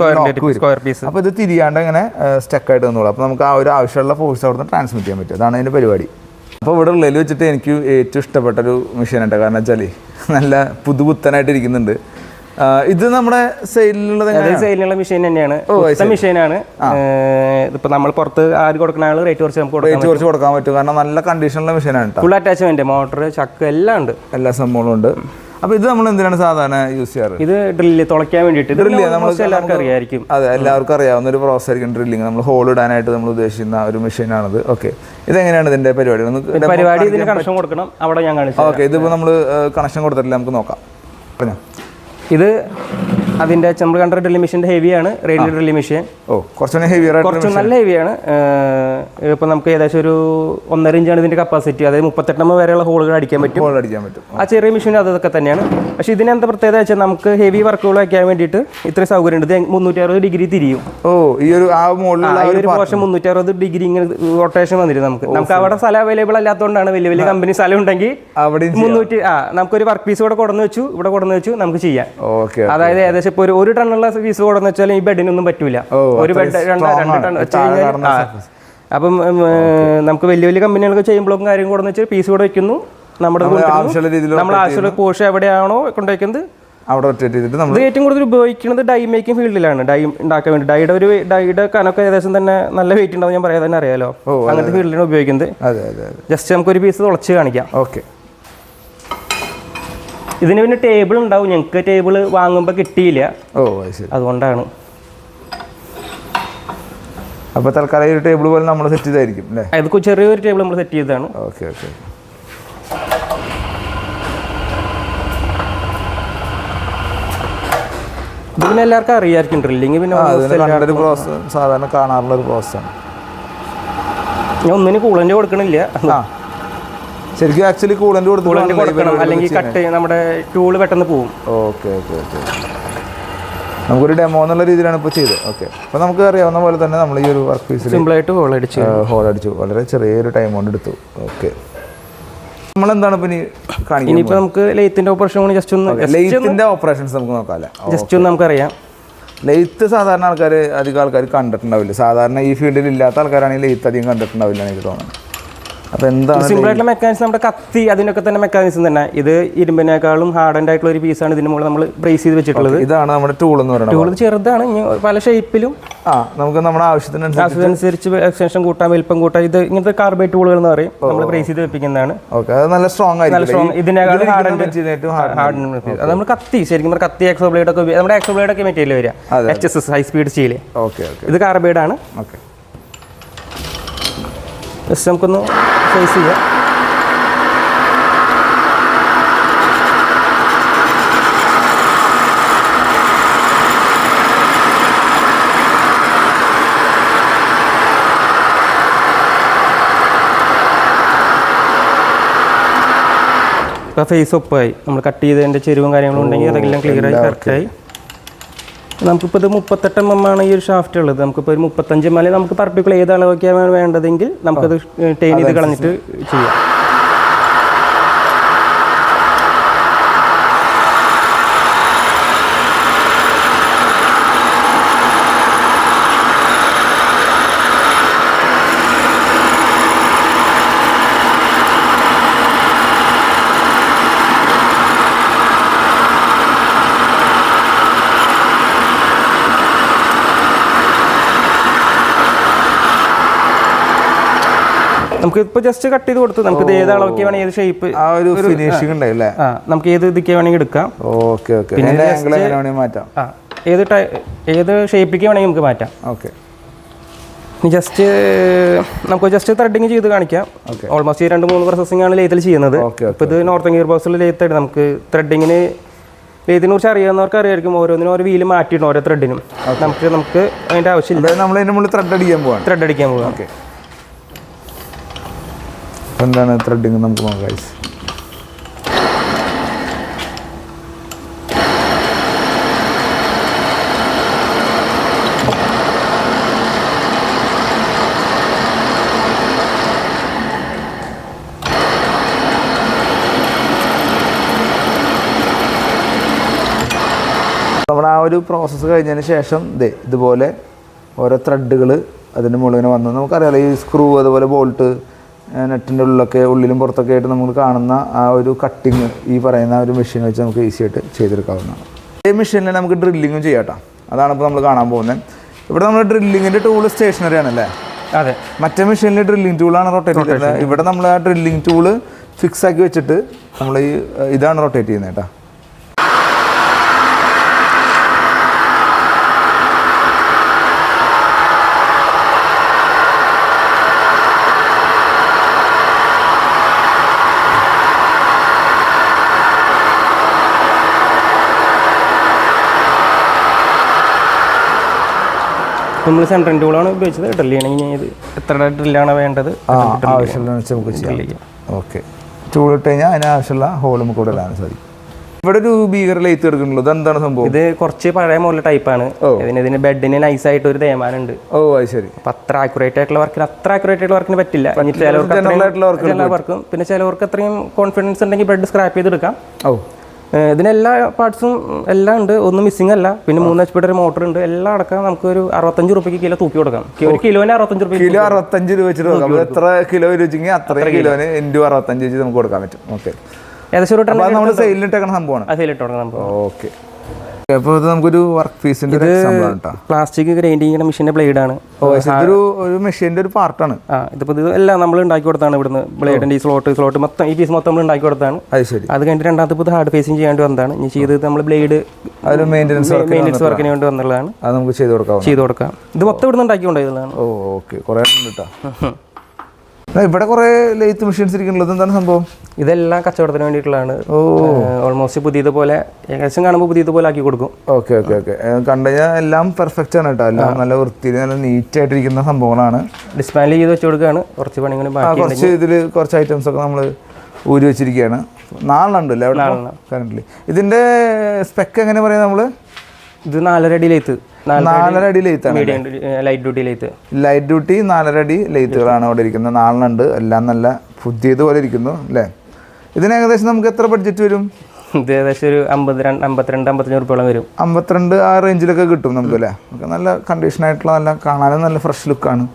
S2: സ്ക്വയർ പീസ്
S1: അപ്പോൾ ഇത് തിരിയാണ്ട് ഇങ്ങനെ സ്റ്റക്ക് ആയിട്ട് നിന്നോളൂ അപ്പോൾ നമുക്ക് ആ ഒരു ആവശ്യമുള്ള ഫോഴ്സ് അവിടുന്ന് ട്രാൻസ്മിറ്റ് ചെയ്യാൻ പറ്റും. അതാണ് അതിന്റെ പരിപാടി. അപ്പോൾ ഇവിടെ ഉള്ളതിൽ വെച്ചിട്ട് എനിക്ക് ഏറ്റവും ഇഷ്ടപ്പെട്ട ഒരു മെഷീൻ ഉണ്ട് കാരണം വെച്ചാൽ നല്ല പുതുപുത്തനായിട്ട് ഇരിക്കുന്നുണ്ട്. ഇത് നമ്മുടെ സെയിലിലുള്ള
S2: അത് സെയിലിനുള്ള മെഷീൻ തന്നെയാണ് മെഷീനാണ് ഇപ്പൊ നമ്മൾ പുറത്ത് ആര് കൊടുക്കുന്ന റേറ്റ് കുറച്ച് നമുക്ക്
S1: റേറ്റ് കുറച്ച് കൊടുക്കാൻ പറ്റും. കാരണം നല്ല കണ്ടീഷനുള്ള മെഷീനാണ് കേട്ടോ
S2: ഫുൾ അറ്റാച്ച്മെന്റ് മോട്ടർ ചക്ക് എല്ലാം ഉണ്ട്.
S1: എല്ലാ സംഭവങ്ങളും ഉണ്ട്. അപ്പോൾ ഇത് നമ്മൾ എന്തിനാണ് സാധാരണ യൂസ് ചെയ്യാറ്?
S2: ഇത് ഡ്രില്ല് തുളയ്ക്കാൻ വേണ്ടിയിട്ട്. ഡ്രില്ല് നമ്മൾ എല്ലാവർക്കും അറിയായിരിക്കും.
S1: അതെ എല്ലാവർക്കും അറിയാവുന്ന ഒരു പ്രോസസ് ആയിരിക്കും ഡ്രില്ലിങ് നമ്മൾ ഹോൾ ഇടാനായിട്ട് നമ്മൾ ഉദ്ദേശിക്കുന്ന ഒരു മെഷീനാണിത് ഓക്കെ ഇതെങ്ങനെയാണ് ഇതിന്റെ പരിപാടി? ഒന്ന്
S2: പരിപാടി ഇതിന് കണക്ഷൻ കൊടുക്കണം. അവിടെ ഞാൻ കാണിച്ചു
S1: ഓക്കെ ഇതിപ്പോൾ നമ്മൾ കണക്ഷൻ കൊടുത്തിട്ടില്ല. നമുക്ക് നോക്കാം. പറഞ്ഞോ.
S2: ഇത് അതിന്റെ നമ്മൾ കണ്ട ഡ്രില്ലിംഗ് മെഷീന്റെ ഹെവിയാണ് റേഡിയോ ഡ്രില്ലിംഗ് മെഷീൻ.
S1: ഓ കുറച്ചുകൂടി ആയിട്ട്
S2: കുറച്ച് നല്ല ഹെവിയാണ്. ഇപ്പൊ നമുക്ക് ഏകദേശം ഒരു ഒന്നര ഇഞ്ചാണ് ഇതിന്റെ കപ്പാസിറ്റി അതായത് മുപ്പത്തെട്ടമ്മ വരെയുള്ള ഹോളുകൾ അടിക്കാൻ പറ്റും.
S1: ഹോൾ അടിക്കാൻ പറ്റും.
S2: ആ ചെറിയ മെഷീൻ അതൊക്കെ തന്നെയാണ്. പക്ഷേ ഇതിന് എന്താ പ്രത്യേകത വെച്ചാൽ നമുക്ക് ഹെവി വർക്കുകൾ വയ്ക്കാൻ വേണ്ടിയിട്ട് ഇത്ര സൗകര്യം ഉണ്ട് ഇത് മുന്നൂറ്റി അറുപത് ഡിഗ്രി തിരിയും.
S1: ഓ ഈ ഒരു ആ
S2: ഒരു പോർഷൻ മുന്നൂറ്റി അറുപത് ഡിഗ്രി ഇങ്ങനെ റൊട്ടേഷൻ വന്നിരുന്നു നമുക്ക്. നമുക്ക് അവിടെ സ്ഥലം അവൈലബിൾ അല്ലാത്തതുകൊണ്ടാണ് വലിയ വലിയ കമ്പനി സ്ഥലം ഉണ്ടെങ്കിൽ
S1: അവിടെ
S2: മുന്നൂറ്റി ആ നമുക്കൊരു വർക്ക് പീസ് ഇവിടെ കൊടുന്ന് വെച്ചു ഇവിടെ കൊടുന്ന് വെച്ചു നമുക്ക് ചെയ്യാം.
S1: ഓക്കെ
S2: അതായത് ഏകദേശം ഇപ്പോൾ ഒരു ഒരു ടണ്ണുള്ള പീസ് കൊടുന്ന് വെച്ചാൽ ഈ ബെഡിനൊന്നും പറ്റൂല. ഒരു ബെഡ് രണ്ട് രണ്ട് ടൺ വെച്ച് കഴിഞ്ഞാൽ അപ്പം നമുക്ക് വലിയ വലിയ കമ്പനികളൊക്കെ ചെയ്യുമ്പോഴും കാര്യം കൂടെ വെച്ചാൽ പീസ് കൂടെ വെക്കുന്നു. നമ്മുടെ നമ്മൾ ആവശ്യമുള്ള പോഷൻ എവിടെയാണോ കൊണ്ടുവയ്ക്കുന്നത്.
S1: അവിടെ നമ്മൾ
S2: ഏറ്റവും കൂടുതൽ ഉപയോഗിക്കുന്നത് ഡൈ മേക്കിംഗ് ഫീൽഡിലാണ്. ഡൈ ഉണ്ടാക്കാൻ വേണ്ടി. ഡൈയുടെ ഒരു ഡൈയുടെ കനൊക്കെ ഏകദേശം തന്നെ നല്ല വെയിറ്റ് ഉണ്ടാവും ഞാൻ പറയാൻ തന്നെ അറിയാലോ. അങ്ങനത്തെ ഫീൽഡിലാണ് ഉപയോഗിക്കുന്നത്. ജസ്റ്റ് നമുക്കൊരു പീസ് തുളച്ച് കാണിക്കാം.
S1: ഓക്കെ
S2: ഇതിന് പിന്നെ ടേബിൾ ഉണ്ടാവും. ഞങ്ങൾക്ക് ടേബിൾ വാങ്ങുമ്പോൾ കിട്ടിയില്ല.
S1: ഓ ശരി.
S2: അതുകൊണ്ടാണ്.
S1: അപ്പോൾ തൽക്കാലം ഒരു ടേബിൾ പോലെ നമ്മൾ സെറ്റ് ചെയ്തായിരിക്കും അല്ലേ?
S2: അത് ചെറിയൊരു ടേബിൾ നമ്മൾ സെറ്റ് ചെയ്തതാണ്.
S1: ഓക്കെ ഓക്കെ
S2: ഇത് പിന്നെ എല്ലാവർക്കും അറിയാമായിരിക്കും ഡ്രില്ലിങ് പിന്നെ
S1: പ്രോസസ് സാധാരണ കാണാറുള്ള ഒരു പ്രോസസ്സാണ്
S2: ഞാൻ ഒന്നിന് കൂളന്റ് കൊടുക്കണില്ല.
S1: ശരിക്കും ആക്ച്വലി
S2: കൂളന്റ് കൊടുക്കണം അല്ലെങ്കിൽ കട്ട് നമ്മുടെ ടൂൾ പെട്ടെന്ന് പോകും
S1: ഓക്കെ ഓക്കെ ഓക്കെ നമുക്കൊരു ഡെമോ എന്നുള്ള രീതിയിലാണ് ഇപ്പോൾ ചെയ്തത്. ഓക്കെ അപ്പോൾ നമുക്ക് അറിയാവുന്ന പോലെ തന്നെ നമ്മൾ ഈ ഒരു വർക്ക് പീസിൽ
S2: സിമ്പിളായിട്ട് ഹോൾ അടിച്ച്
S1: ഹോൾ അടിച്ചു. വളരെ ചെറിയൊരു ടൈം കൊണ്ട് എടുത്തു. ഓക്കെ നമ്മളെന്താണ് ഇപ്പം ഇനി കാണിക്കുന്നത്
S2: ഇനിയിപ്പോൾ നമുക്ക് ലെയ്ത്തിന്റെ ഓപ്പറേഷൻ കൂടി ജസ്റ്റ് ഒന്ന്
S1: ലെയ്ത്തിന്റെ ഓപ്പറേഷൻസ് നമുക്ക് നോക്കാമല്ലേ
S2: ജസ്റ്റ് ഒന്ന് നമുക്കറിയാം.
S1: ലെയ്ത്ത് സാധാരണ ആൾക്കാർ അധികം ആൾക്കാർ കണ്ടിട്ടുണ്ടാവില്ല. സാധാരണ ഈ ഫീൽഡിൽ ഇല്ലാത്ത ആൾക്കാരാണെങ്കിൽ ലെയ്ത്ത് അധികം കണ്ടിട്ടുണ്ടാവില്ല എനിക്ക് തോന്നുന്നത് അപ്പോൾ എന്താണ്
S2: സിമ്പിൾ ആയിട്ടുള്ള മെക്കാനിസം നമ്മുടെ കത്തി അതിനൊക്കെ തന്നെ മെക്കാനിസം തന്നെ. ഇത് ഇരുമ്പിനേക്കാളും ഹാർഡൻഡ് ആയിട്ടുള്ള ഒരു പീസാണ് ഇതിന് മുകളിൽ നമ്മൾ ബ്രേസ് ചെയ്ത് വെച്ചിട്ടുള്ളത്.
S1: ഇതാണ് നമ്മുടെ ടൂൾ എന്ന് പറയുന്നത്.
S2: ടൂൾ ചെറുതാണ് ഇനി പല ഷേപ്പിലും
S1: ആ നമുക്ക് നമ്മുടെ ആവശ്യത്തിനനുസരിച്ച്
S2: എക്സ്റ്റൻഷൻ കൂട്ടാം വലിപ്പം കൂട്ടാം. ഇത് ഇങ്ങനത്തെ കാർബൈറ്റ് ടൂളുകൾ എന്ന് പറയും. നമ്മൾ ബ്രേസ് ചെയ്ത് വെപ്പിക്കുന്നതാണ്.
S1: ഓക്കെ അത് നല്ല സ്ട്രോങ്
S2: hard and-
S1: ഏറ്റവും hard.
S2: ഹാർഡ് അത് നമ്മൾ കത്തി ശരിക്കും നമ്മുടെ കത്തി എക്സോ ബ്ലേഡ് ഒക്കെ നമ്മുടെ എക്സോ ബ്ലേഡ് ഒക്കെ മെറ്റീരിയൽ വരിക. H S S high speed steel
S1: okay
S2: ഇത് കാർബൈഡ് ആണ്.
S1: ഓക്കെ
S2: ജസ്റ്റ് നമുക്കൊന്ന് ഫേസ് ചെയ്യാം ഇപ്പോൾ ഫേസ് ഒപ്പായി നമ്മൾ കട്ട് ചെയ്തതിന്റെ ചെരുവും കാര്യങ്ങളും ഉണ്ടെങ്കിൽ അതെല്ലാം ക്ലിയർ ആയി കറക്റ്റായി നമുക്കിപ്പോൾ ഇത് മുപ്പത്തെട്ട് എം എം ആണ് ഈ ഒരു ഷാഫ്റ്റ് ഉള്ളത്. നമുക്കിപ്പോൾ ഒരു മുപ്പത്തഞ്ച് എം അല്ലെങ്കിൽ നമുക്ക് പർട്ടിക്കുലർ ഏത് അളവൊക്കെയാണ് വേണ്ടതെങ്കിൽ നമുക്കത് ടേൺ ചെയ്ത് കളഞ്ഞിട്ട് ചെയ്യാം. നമുക്ക് ഇപ്പൊ ജസ്റ്റ് കട്ട് ചെയ്ത് കൊടുത്തു. നമുക്ക് ഇത് ഏത് അളവൊക്കെ വേണമെങ്കിൽ ഏത് ഷേപ്പ്
S1: ആ ഒരു ഫിനിഷിംഗ് ഉണ്ടായില്ലേ?
S2: ആ നമുക്ക് ഏത് ഇതിക്ക് വേണമെങ്കിൽ എടുക്കാം.
S1: Okay okay. പിന്നെ മാറ്റാം.
S2: ആ ഏത് ടൈ ഏത് ഷേപ്പിക്ക് വേണമെങ്കിൽ നമുക്ക് മാറ്റാം.
S1: ഓക്കെ.
S2: ഇനി ജസ്റ്റ് നമുക്ക് ജസ്റ്റ് ത്രെഡിങ് ചെയ്ത് കാണിക്കാം. ഓൾമോസ്റ്റ് ഈ രണ്ട് മൂന്ന് പ്രോസസ്സിംഗ് ആണ് ലേത്തിൽ ചെയ്യുന്നത്.
S1: ഇപ്പൊ
S2: ഇപ്പോൾ ഇത് നോർത്ത് ഗിയർ ബോക്സിൽ ലേത്തായിട്ട് നമുക്ക് ത്രെഡിങ്ങിന് ലേത്തിനെ കുറിച്ച് അറിയാവുന്നവർക്ക് അറിയായിരിക്കും. ഓരോന്നിനും ഓരോ വീൽ മാറ്റിയിട്ടുണ്ട് ഓരോ ത്രെഡിനും നമുക്ക് നമുക്ക് അതിന്റെ ആവശ്യമില്ല.
S1: നമ്മൾ ത്രെഡ് അടിക്കാൻ പോവാണ്.
S2: ത്രെഡ് അടിക്കാൻ പോകാം
S1: ഓക്കെ. എന്താണ് ത്രെഡിങ് നമുക്ക് നോക്കാം ഗൈസ് നമ്മുടെ ആ ഒരു പ്രോസസ്സ് കഴിഞ്ഞതിന് ശേഷം ദേ ഇതുപോലെ ഓരോ ത്രെഡുകൾ അതിന്റെ മുകളിൽ വന്നു. നമുക്കറിയാലോ ഈ സ്ക്രൂ അതുപോലെ ബോൾട്ട് നെറ്റിന്റെ ഉള്ളിലൊക്കെ ഉള്ളിലും പുറത്തൊക്കെ ആയിട്ട് നമ്മൾ കാണുന്ന ആ ഒരു കട്ടിങ് ഈ പറയുന്ന ഒരു മെഷീൻ വെച്ച് നമുക്ക് ഈസി ആയിട്ട് ചെയ്തെടുക്കാവുന്നതാണ്. ഈ മെഷീനിൽ നമുക്ക് ഡ്രില്ലിങ്ങും ചെയ്യാം അതാണ് ഇപ്പോൾ നമ്മൾ കാണാൻ പോകുന്നത് ഇവിടെ നമ്മൾ ഡ്രില്ലിങ്ങിന്റെ ടൂൾ സ്റ്റേഷനറി ആണല്ലേ?
S2: അതെ.
S1: മറ്റേ മെഷീനിൽ ഡ്രില്ലിംഗ് ടൂളാണ് റൊട്ടേറ്റ് ചെയ്യുന്നത് ഇവിടെ നമ്മൾ ആ ഡ്രില്ലിംഗ് ടൂൾ ഫിക്സ് ആക്കി വെച്ചിട്ട് നമ്മൾ ഈ ഇതാണ് റൊട്ടേറ്റ് ചെയ്യുന്നത് കേട്ടോ
S2: നമ്മൾ സെൻട്രൽ ടൂളാണ് ഉപയോഗിച്ചത്. ഡ്രിൽ ചെയ്യണമെങ്കിൽ ഞാൻ ഇത് എത്ര ഡ്രില്ലാണ് വേണ്ടത്?
S1: ആവശ്യമുള്ള വെച്ച് നമുക്ക് ചെയ്യാം. ഓക്കെ. ടൂൾ ഇട്ട് കഴിഞ്ഞാൽ അതിനാവശ്യമുള്ള ഹോൾ നമുക്ക് ഇവിടെ ഇടാൻ സാധിക്കും. ഇവിടെ ഒരു ഭീകര ലൈറ്റ് എടുക്കുന്നുള്ളൂ ഇതെന്താണ് സംഭവം?
S2: ഇത് കുറച്ച് പഴയ മോഡൽ ടൈപ്പാണ് ഇതിന് ഇതിന് ബെഡിന് നൈസായിട്ട് ഒരു തേമാനുണ്ട്.
S1: ഓ അത് ശരി.
S2: അപ്പൊ അത്ര ആക്യുറേറ്റ് ആയിട്ടുള്ള വർക്കിന് അത്ര ആക്യുറേറ്റ് ആയിട്ടുള്ള വർക്കിന് പറ്റില്ല. ചിലവർക്ക് വർക്കും പിന്നെ ചിലവർക്ക് അത്രയും കോൺഫിഡൻസ് ഉണ്ടെങ്കിൽ ബെഡ് സ്ക്രാപ്പ് ചെയ്തെടുക്കാം.
S1: ഓ.
S2: ഇതിനെല്ലാ പാർട്സും എല്ലാം ഉണ്ട്. ഒന്നും മിസ്സിംഗ് അല്ല. പിന്നെ മൂന്ന് എച്ച് പിയുടെ ഒരു മോട്ടർ ഉണ്ട്. എല്ലാം അടക്കം നമുക്ക് ഒരു അറുപത്തഞ്ച് റുപ്യക്ക് കിലോ തൂക്കി കൊടുക്കാം. ഒരു കിലോന് അറുപത്തഞ്ച് റുപ്യ
S1: കിലോ അറുപത്തഞ്ച് രൂപ വെച്ചിട്ട് കൊടുക്കാം എത്ര കിലോ വെച്ചെങ്കിൽ അത്ര കിലോന് ഇന്റു അറുപത്തഞ്ച് വെച്ച് നമുക്ക് കൊടുക്കാൻ പറ്റും. ഓക്കെ.
S2: ഏകദേശം ഒരു
S1: നമ്മൾ സെയിലിട്ടേക്കണ സംഭവമാണ്.
S2: സെയിലിട്ട് സംഭവം
S1: ഓക്കെ. അപ്പോൾ ഇത് നമുക്കൊരു വർക്ക് പീസിന്റെ ഒരു എക്സാമ്പിൾ കേട്ടോ
S2: പ്ലാസ്റ്റിക് ഗ്രൈൻഡ് ചെയ്യുന്ന മെഷീന്റെ ബ്ലേഡ് ആണ്.
S1: ഇതൊരു ഒരു മെഷീന്റെ ഒരു പാർട്ടാണ്
S2: ആ ഇതിപ്പോൾ ഇത് എല്ലാം നമ്മൾ ഉണ്ടാക്കി കൊടുത്താണ് ഇവിടുന്ന്. ബ്ലേഡിന്റെ ഈ സ്ലോട്ട് സ്ലോട്ട് മൊത്തം ഈ പീസ് മൊത്തം നമ്മൾ ഉണ്ടാക്കി കൊടുത്താണ്.
S1: അത് ശരി.
S2: അത് കഴിഞ്ഞിട്ട് രണ്ടാമത്തെ ഇപ്പോൾ ഹാർഡ് ഫേസിങ് ചെയ്യാണ്ട് വന്നതാണ്. ഇനി ചെയ്തത് നമ്മൾ ബ്ലേഡ്
S1: അതൊരു മെയിന്റെനൻസ് വർക്ക്
S2: മെയിന്റെനൻസ് വർക്കിന് വേണ്ടി വന്നുള്ളതാണ്.
S1: അത് നമുക്ക് ചെയ്ത് കൊടുക്കാം.
S2: ചെയ്ത് കൊടുക്കാം. ഇത് മൊത്തം ഇവിടുന്ന് ഉണ്ടാക്കി കൊണ്ടുപോയതാണ്
S1: ഓ ഓക്കെ. കുറേ ഉണ്ട് കേട്ടോ [laughs] ഇവിടെ കുറേ ലെയ്ത്ത് മെഷീൻസ് ഇരിക്കുന്നുള്ളത് എന്താണ് സംഭവം?
S2: ഇതെല്ലാം കച്ചവടത്തിന് വേണ്ടിയിട്ടുള്ളതാണ്. ഓൾമോസ്റ്റ് പുതിയതുപോലെ ഏകദേശം കാണുമ്പോൾ പുതിയതുപോലെ ആക്കി കൊടുക്കും.
S1: Okay okay okay. കണ്ടു കഴിഞ്ഞാൽ എല്ലാം പെർഫെക്റ്റ് ആണ് കേട്ടോ. എല്ലാം നല്ല വൃത്തിയിൽ നല്ല നീറ്റ് ആയിട്ടിരിക്കുന്ന സംഭവങ്ങളാണ്.
S2: ഡിസ്പാൻഡ് ചെയ്ത് വെച്ച് കൊടുക്കുകയാണ്. കുറച്ച് പണികളും
S1: കുറച്ച് ഇതിൽ കുറച്ച് ഐറ്റംസ് ഒക്കെ നമ്മൾ ഊരി വെച്ചിരിക്കുകയാണ്. നാലെണ്ണം അല്ലേ അവിടെ? ഇതിന്റെ സ്പെക്ക് എങ്ങനെ പറയാം നമ്മൾ
S2: ഇത് നാലര അടി ലെയ്ത്ത്
S1: നാലര അടി
S2: medium light duty lathe
S1: light duty നാലര അടി ലെയ്ത്തുകളാണ് അവിടെ ഇരിക്കുന്നത്. നാലെണ്ണുണ്ട് എല്ലാം നല്ല പുതിയതുപോലെ ഇരിക്കുന്നു അല്ലേ? ഇതിന് ഏകദേശം നമുക്ക് എത്ര ബഡ്ജറ്റ് വരും?
S2: ഇത് ഏകദേശം ഒരു അമ്പത് രണ്ട് അമ്പത്തിരണ്ട് അമ്പത്തഞ്ച് റുപ്യോളം വരും.
S1: അമ്പത്തിരണ്ട് ആ റേഞ്ചിലൊക്കെ കിട്ടും നമുക്ക് അല്ലേ? നമുക്ക് നല്ല കണ്ടീഷൻ ആയിട്ടുള്ള നല്ല കാണാനും നല്ല ഫ്രഷ് ലുക്കാണ്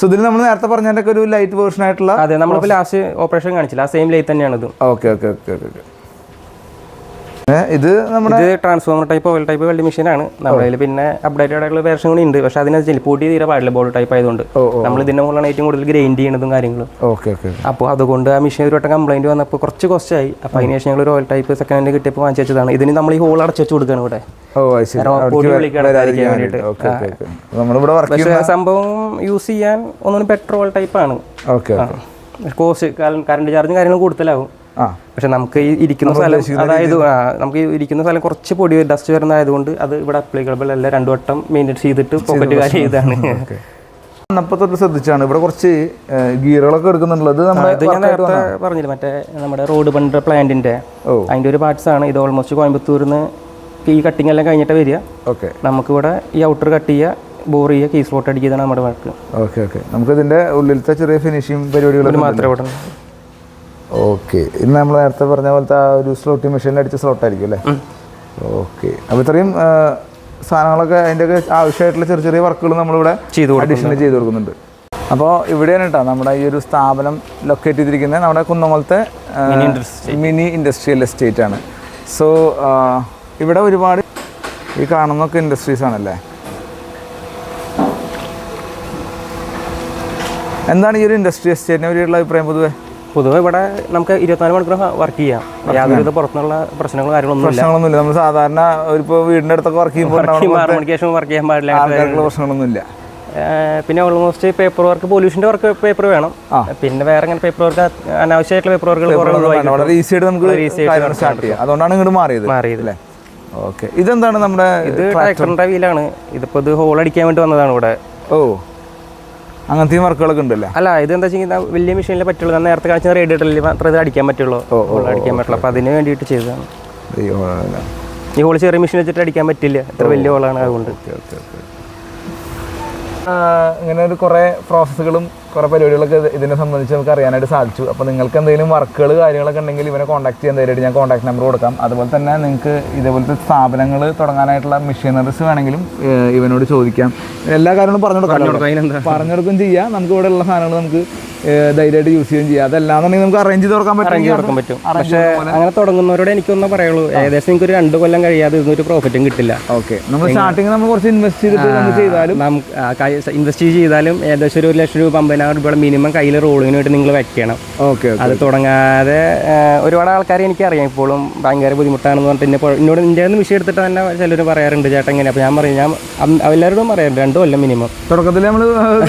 S1: സോ ഇതിൽ നമ്മൾ നേരത്തെ പറഞ്ഞതിന്റെ ഒരു ലൈറ്റ് വേർഷൻ ആയിട്ടുള്ള
S2: അതെ നമ്മളിപ്പോൾ ലാസ്റ്റ് ഓപ്പറേഷൻ കാണിച്ചില്ല. ആ സെയിം ലൈറ്റ് തന്നെയാണ് ഇത്
S1: ഓക്കെ ഓക്കെ ഓക്കെ ഓക്കെ ഇത് നമ്മുടെ
S2: transformer type oil type welding machine ആണ്. നമ്മുടെ പിന്നെ അപ്ഡേറ്റഡ് ആയിട്ടുള്ള വേർഷൻ കൂടി ഉണ്ട്. പക്ഷെ അതിനകത്ത് പൊടി തീരെ പാടില്ല ബോൾ ടൈപ്പ് ആയതുകൊണ്ട് നമ്മൾ ഇതിന്റെ മുകളിലാണ് ഏറ്റവും കൂടുതൽ ഗ്രൈൻഡ് ചെയ്യണതും കാര്യങ്ങളും.
S1: ഓക്കെ ഓക്കെ
S2: അപ്പോൾ അതുകൊണ്ട് ആ മെഷീൻ ഒരു വട്ടം കംപ്ലൈന്റ് വന്നപ്പോൾ കുറച്ച് കോസ്റ്റായി അപ്പൊ അതിന് ശേഷം ഞങ്ങൾ ഒരു ഓയിൽ ടൈപ്പ് സെക്കൻഡ് ഹാൻഡ് കിട്ടിയപ്പോൾ വാങ്ങിച്ചു വെച്ചതാണ്. ഇതിന് നമ്മൾ ഈ ഹോൾ അടച്ചു വെച്ച് കൊടുക്കുകയാണ് ഇവിടെ. പക്ഷേ സംഭവം യൂസ് ചെയ്യാൻ ഒന്നും പെട്രോൾ
S1: ടൈപ്പ് ആണ്.
S2: കോസ്റ്റ് കറണ്ട് ചാർജും കാര്യങ്ങളും കൂടുതലാവും. പക്ഷെ നമുക്ക് ഈ ഇരിക്കുന്ന സ്ഥലം അതായത് നമുക്ക് ഇരിക്കുന്ന സ്ഥലം കുറച്ച് പൊടി ഡസ്റ്റ് വരുന്നതായതുകൊണ്ട് അത് ഇവിടെ അപ്ലിക്കബിൾ അല്ല. രണ്ടു വട്ടം മെയിന്റെയിൻ ചെയ്തിട്ട് പോക്കറ്റ് കാര്യം ചെയ്താണ്. [laughs]
S1: അന്നപ്പത്തൊട്ട് ശ്രദ്ധിച്ചാണ്. ഇവിടെ കുറച്ച് ഗിയറുകളൊക്കെ എടുക്കുന്നുള്ളത്
S2: പറഞ്ഞില്ല മറ്റേ നമ്മുടെ റോഡ് പണ്ട് പ്ലാന്റിന്റെ അതിന്റെ ഒരു പാർട്സ് ആണ്. ഇത് ഓൾമോസ്റ്റ് കോയമ്പത്തൂരിൽ നിന്ന് ഈ കട്ടിങ് എല്ലാം കഴിഞ്ഞിട്ട് വരിക.
S1: ഓക്കെ.
S2: നമുക്കിവിടെ ഈ ഔട്ടർ കട്ട് ചെയ്യുക ബോർ ചെയ്യുക കീസ് ഫ്ലോട്ട് അടിക്കുന്നതാണ് നമ്മുടെ വർക്ക്
S1: ഓക്കെ ഓക്കെ. നമുക്ക് ഇതിന്റെ ഉള്ളിലത്തെ ചെറിയ ഫിനിഷിംഗ് പരിപാടികളൊക്കെ
S2: മാത്രമേ
S1: ഓക്കെ. ഇന്ന് നമ്മൾ നേരത്തെ പറഞ്ഞ പോലത്തെ ആ ഒരു സ്ലോട്ടിംഗ് മെഷീനിൽ അടിച്ച സ്ലോട്ടായിരിക്കും അല്ലേ? ഓക്കെ. അപ്പോൾ ഇത്രയും സാധനങ്ങളൊക്കെ അതിന്റെയൊക്കെ ആവശ്യമായിട്ടുള്ള ചെറിയ ചെറിയ വർക്കുകൾ നമ്മളിവിടെ
S2: ചെയ്തു
S1: അഡീഷണൽ ചെയ്ത് കൊടുക്കുന്നുണ്ട്. അപ്പോൾ ഇവിടെയാണ് കേട്ടോ നമ്മുടെ ഈ ഒരു സ്ഥാപനം ലൊക്കേറ്റ് ചെയ്തിരിക്കുന്നത്. നമ്മുടെ കുന്നമലത്തെ മിനി ഇൻഡസ്ട്രിയൽ എസ്റ്റേറ്റ് ആണ്. സോ ഇവിടെ ഒരുപാട് ഈ കാണുന്നൊക്കെ ഇൻഡസ്ട്രീസ് ആണല്ലേ? എന്താണ് ഈ ഒരു ഇൻഡസ്ട്രി എസ്റ്റേറ്റിനെ പറ്റിയുള്ള അഭിപ്രായം പൊതുവെ?
S2: പൊതുവെ ഇവിടെ നമുക്ക് ഇരുപത്തിനാല് മണിക്കൂർ വർക്ക് ചെയ്യാം. യാതൊരു പുറത്തുനിന്നുള്ള പ്രശ്നങ്ങളും കാര്യങ്ങളൊന്നും ഇല്ല.
S1: പ്രശ്നങ്ങളൊന്നുമില്ല നമ്മൾ സാധാരണ ഇപ്പോൾ വീടിന്റെ അടുത്തൊക്കെ വർക്ക് ചെയ്യുമ്പോൾ
S2: ആറ് മണിക്ക് ശേഷം വർക്ക് ചെയ്യാൻ പാടില്ല
S1: പ്രശ്നങ്ങളൊന്നുമില്ല
S2: പിന്നെ ഓൾമോസ്റ്റ് പേപ്പർ വർക്ക് പൊല്യൂഷന്റെ വർക്ക് പേപ്പർ വേണം. പിന്നെ വേറെ അങ്ങനെ പേപ്പർ വർക്ക് അനാവശ്യമായിട്ടുള്ള പേപ്പർ വർക്കുകൾ
S1: വളരെ ഈസി ആയിട്ട് നമുക്ക് സ്റ്റാർട്ട് ചെയ്യാം. അതുകൊണ്ടാണ് ഇങ്ങോട്ട് മാറിയത്
S2: മാറിയത്.
S1: അല്ലേ? ഓക്കെ ഇതെന്താണ് നമ്മുടെ
S2: ഇത് ട്രാക്ടറിന്റെ വീലാണ് ഇതിപ്പോൾ ഇത് ഹോൾ അടിക്കാൻ വേണ്ടി വന്നതാണ് ഇവിടെ.
S1: ഓ. അങ്ങനത്തെ വർക്കുകളൊക്കെ ഉണ്ടല്ലേ?
S2: അല്ല ഇത് എന്താ വെച്ചാൽ വലിയ മെഷീനിലെ പറ്റുള്ളൂ. നേരത്തെ കാണിച്ച റേഡിയേറ്ററിൽ മാത്രമേ ഇത് അടിക്കാൻ പറ്റുള്ളൂ. അടിക്കാൻ പറ്റുള്ളൂ. അപ്പൊ അതിന് വേണ്ടിയിട്ട് ചെയ്തതാണ്. ഈ ഹോൾ ചെറിയ മെഷീൻ വെച്ചിട്ട് അടിക്കാൻ പറ്റില്ല. ഇത്ര വലിയ ഹോളാണ് അതുകൊണ്ട്.
S1: Okay okay okay. ഇങ്ങനെ ഒരു കുറേ പ്രോസസ്സുകളും കുറേ പരിപാടികളൊക്കെ ഇത് ഇതിനെ സംബന്ധിച്ച് നമുക്ക് അറിയാനായിട്ട് സാധിച്ചു. അപ്പോൾ നിങ്ങൾക്ക് എന്തെങ്കിലും വർക്കുകൾ കാര്യങ്ങളൊക്കെ ഉണ്ടെങ്കിൽ ഇവനെ കോൺടാക്ട് ചെയ്യാൻ ധൈര്യമായിട്ട് ഞാൻ കോൺടാക്ട് നമ്പർ കൊടുക്കാം. അതുപോലെ തന്നെ നിങ്ങൾക്ക് ഇതേപോലത്തെ സ്ഥാപനങ്ങൾ തുടങ്ങാനായിട്ടുള്ള മെഷീനറീസ് വേണമെങ്കിലും ഇവനോട് ചോദിക്കാം. എല്ലാ കാര്യങ്ങളും പറഞ്ഞു കൊടുക്കാം പറഞ്ഞു കൊടുക്കുകയും ചെയ്യാം. നമുക്ക് ഇവിടെ ഉള്ള സാധനങ്ങൾ നമുക്ക് ധൈര്യമായിട്ട് യൂസ് ചെയ്യുകയും ചെയ്യാം. അതല്ലാന്നുണ്ടെങ്കിൽ നമുക്ക് അറേഞ്ച് ചെയ്ത് കൊടുക്കാൻ പറ്റും.
S2: കൊടുക്കാൻ പറ്റും. പക്ഷേ അങ്ങനെ തുടങ്ങുന്നവരോട് എനിക്കൊന്നും പറയുള്ളൂ ഏകദേശം നിങ്ങൾക്ക് ഒരു രണ്ട് കൊല്ലം കഴിയാതെ ഇതൊരു പ്രോഫിറ്റും കിട്ടില്ല.
S1: ഓക്കെ നമ്മൾ സ്റ്റാർട്ടിങ് നമ്മൾ കുറച്ച് ഇൻവെസ്റ്റ് ചെയ്തിട്ട് നമ്മൾ ചെയ്താലും
S2: നമുക്ക് ഇൻവെസ്റ്റ് ചെയ്താലും ഏകദേശം ഒരു ഒരു ലക്ഷം രൂപ അമ്പതിനായിരം രൂപയുടെ മിനിമം കയ്യിൽ റോളിങ്ങിന് വേണ്ടി നിങ്ങൾ വെക്കണം.
S1: ഓക്കെ
S2: അത് തുടങ്ങാതെ ഒരുപാട് ആൾക്കാരെ എനിക്കറിയാം ഇപ്പോഴും ഭയങ്കര ബുദ്ധിമുട്ടാണെന്ന് പറഞ്ഞിട്ട്. എന്നെ എന്നോട് എന്റെ നിന്ന് വിഷയം എടുത്തിട്ട് തന്നെ ചിലർ പറയാറുണ്ട് ചേട്ടൻ എങ്ങനെ അപ്പോൾ ഞാൻ പറയും ഞാൻ എല്ലാവരോടും പറയാറുണ്ട് രണ്ടും കൊല്ലം മിനിമം
S1: തുടക്കത്തിൽ നമ്മൾ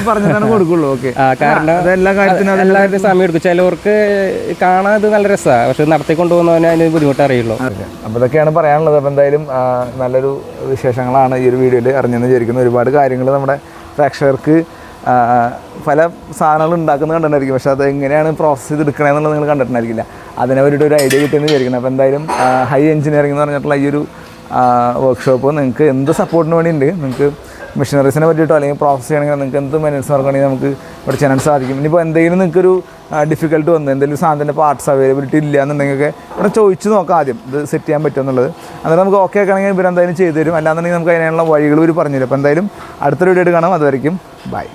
S1: പറഞ്ഞു [laughs] കൊടുക്കുള്ളൂ ഓക്കെ
S2: കാരണം
S1: എല്ലാ കാര്യത്തിനും
S2: എല്ലാവരുടെയും സമയം എടുക്കും. ചിലവർക്ക് കാണാൻ ഇത് നല്ല രസമാണ് പക്ഷെ നടത്തി കൊണ്ടുപോകുന്നവന് അതിന് ബുദ്ധിമുട്ട് അറിയുള്ളൂ.
S1: അപ്പോൾ ഇതൊക്കെയാണ് പറയാനുള്ളത്. അപ്പോൾ എന്തായാലും നല്ലൊരു വിശേഷങ്ങളാണ് ഈ ഒരു വീഡിയോയിൽ അറിഞ്ഞെന്ന് വിചാരിക്കുന്നു. ഒരുപാട് കാര്യങ്ങൾ നമ്മുടെ പ്രേക്ഷകർക്ക് പല സാധനങ്ങൾ ഉണ്ടാക്കുന്നത് കണ്ടിട്ടുണ്ടായിരിക്കും. പക്ഷേ അത് എങ്ങനെയാണ് പ്രോസസ്സ് ചെയ്ത് എടുക്കണമെന്നുള്ളത് നിങ്ങൾ കണ്ടിട്ടുണ്ടായിരിക്കില്ല. അതിനെ പറ്റിയിട്ട് ഒരു ഐഡിയ കിട്ടിയെന്ന് വിചാരിക്കുന്നത് അപ്പോൾ എന്തായാലും ഹൈ എഞ്ചിനീയറിംഗ് എന്ന് പറഞ്ഞിട്ടുള്ള ഈ ഒരു വർക്ക്ഷോപ്പ് നിങ്ങൾക്ക് എന്ത് സപ്പോർട്ടിന് വേണ്ടിയുണ്ട് നിങ്ങൾക്ക് മെഷീനറീസിനെ പറ്റിയിട്ടോ അല്ലെങ്കിൽ പ്രോസസ്സ് ചെയ്യണമെങ്കിൽ നിങ്ങൾക്ക് എന്ത് മെനൻസ് വർക്കാണെങ്കിൽ നമുക്ക് ഇവിടെ ചെയ്യാൻ സാധിക്കും. ഇനിയിപ്പോൾ എന്തെങ്കിലും നിങ്ങൾക്കൊരു ഡിഫിക്കൽട്ട് വന്നു എന്തെങ്കിലും സാധനത്തിന്റെ പാർട്സ് അവൈലബിലിറ്റി ഇല്ല എന്നുണ്ടെങ്കിൽ ഇവിടെ ചോദിച്ച് നോക്കാം ആദ്യം. ഇത് സെറ്റ് ചെയ്യാൻ പറ്റുമോ എന്നുള്ളത്. അന്നേരം നമുക്ക് ഓക്കെ ആക്കണമെങ്കിൽ ഇവരെന്തായാലും ചെയ്തു തരും അല്ലാന്നുണ്ടെങ്കിൽ നമുക്ക് അതിനുള്ള വഴികൾ ഇവർ പറഞ്ഞു തരും അപ്പോൾ എന്തായാലും അടുത്തൊരു വീഡിയോ കാണാം. അതുവരെയും ബൈ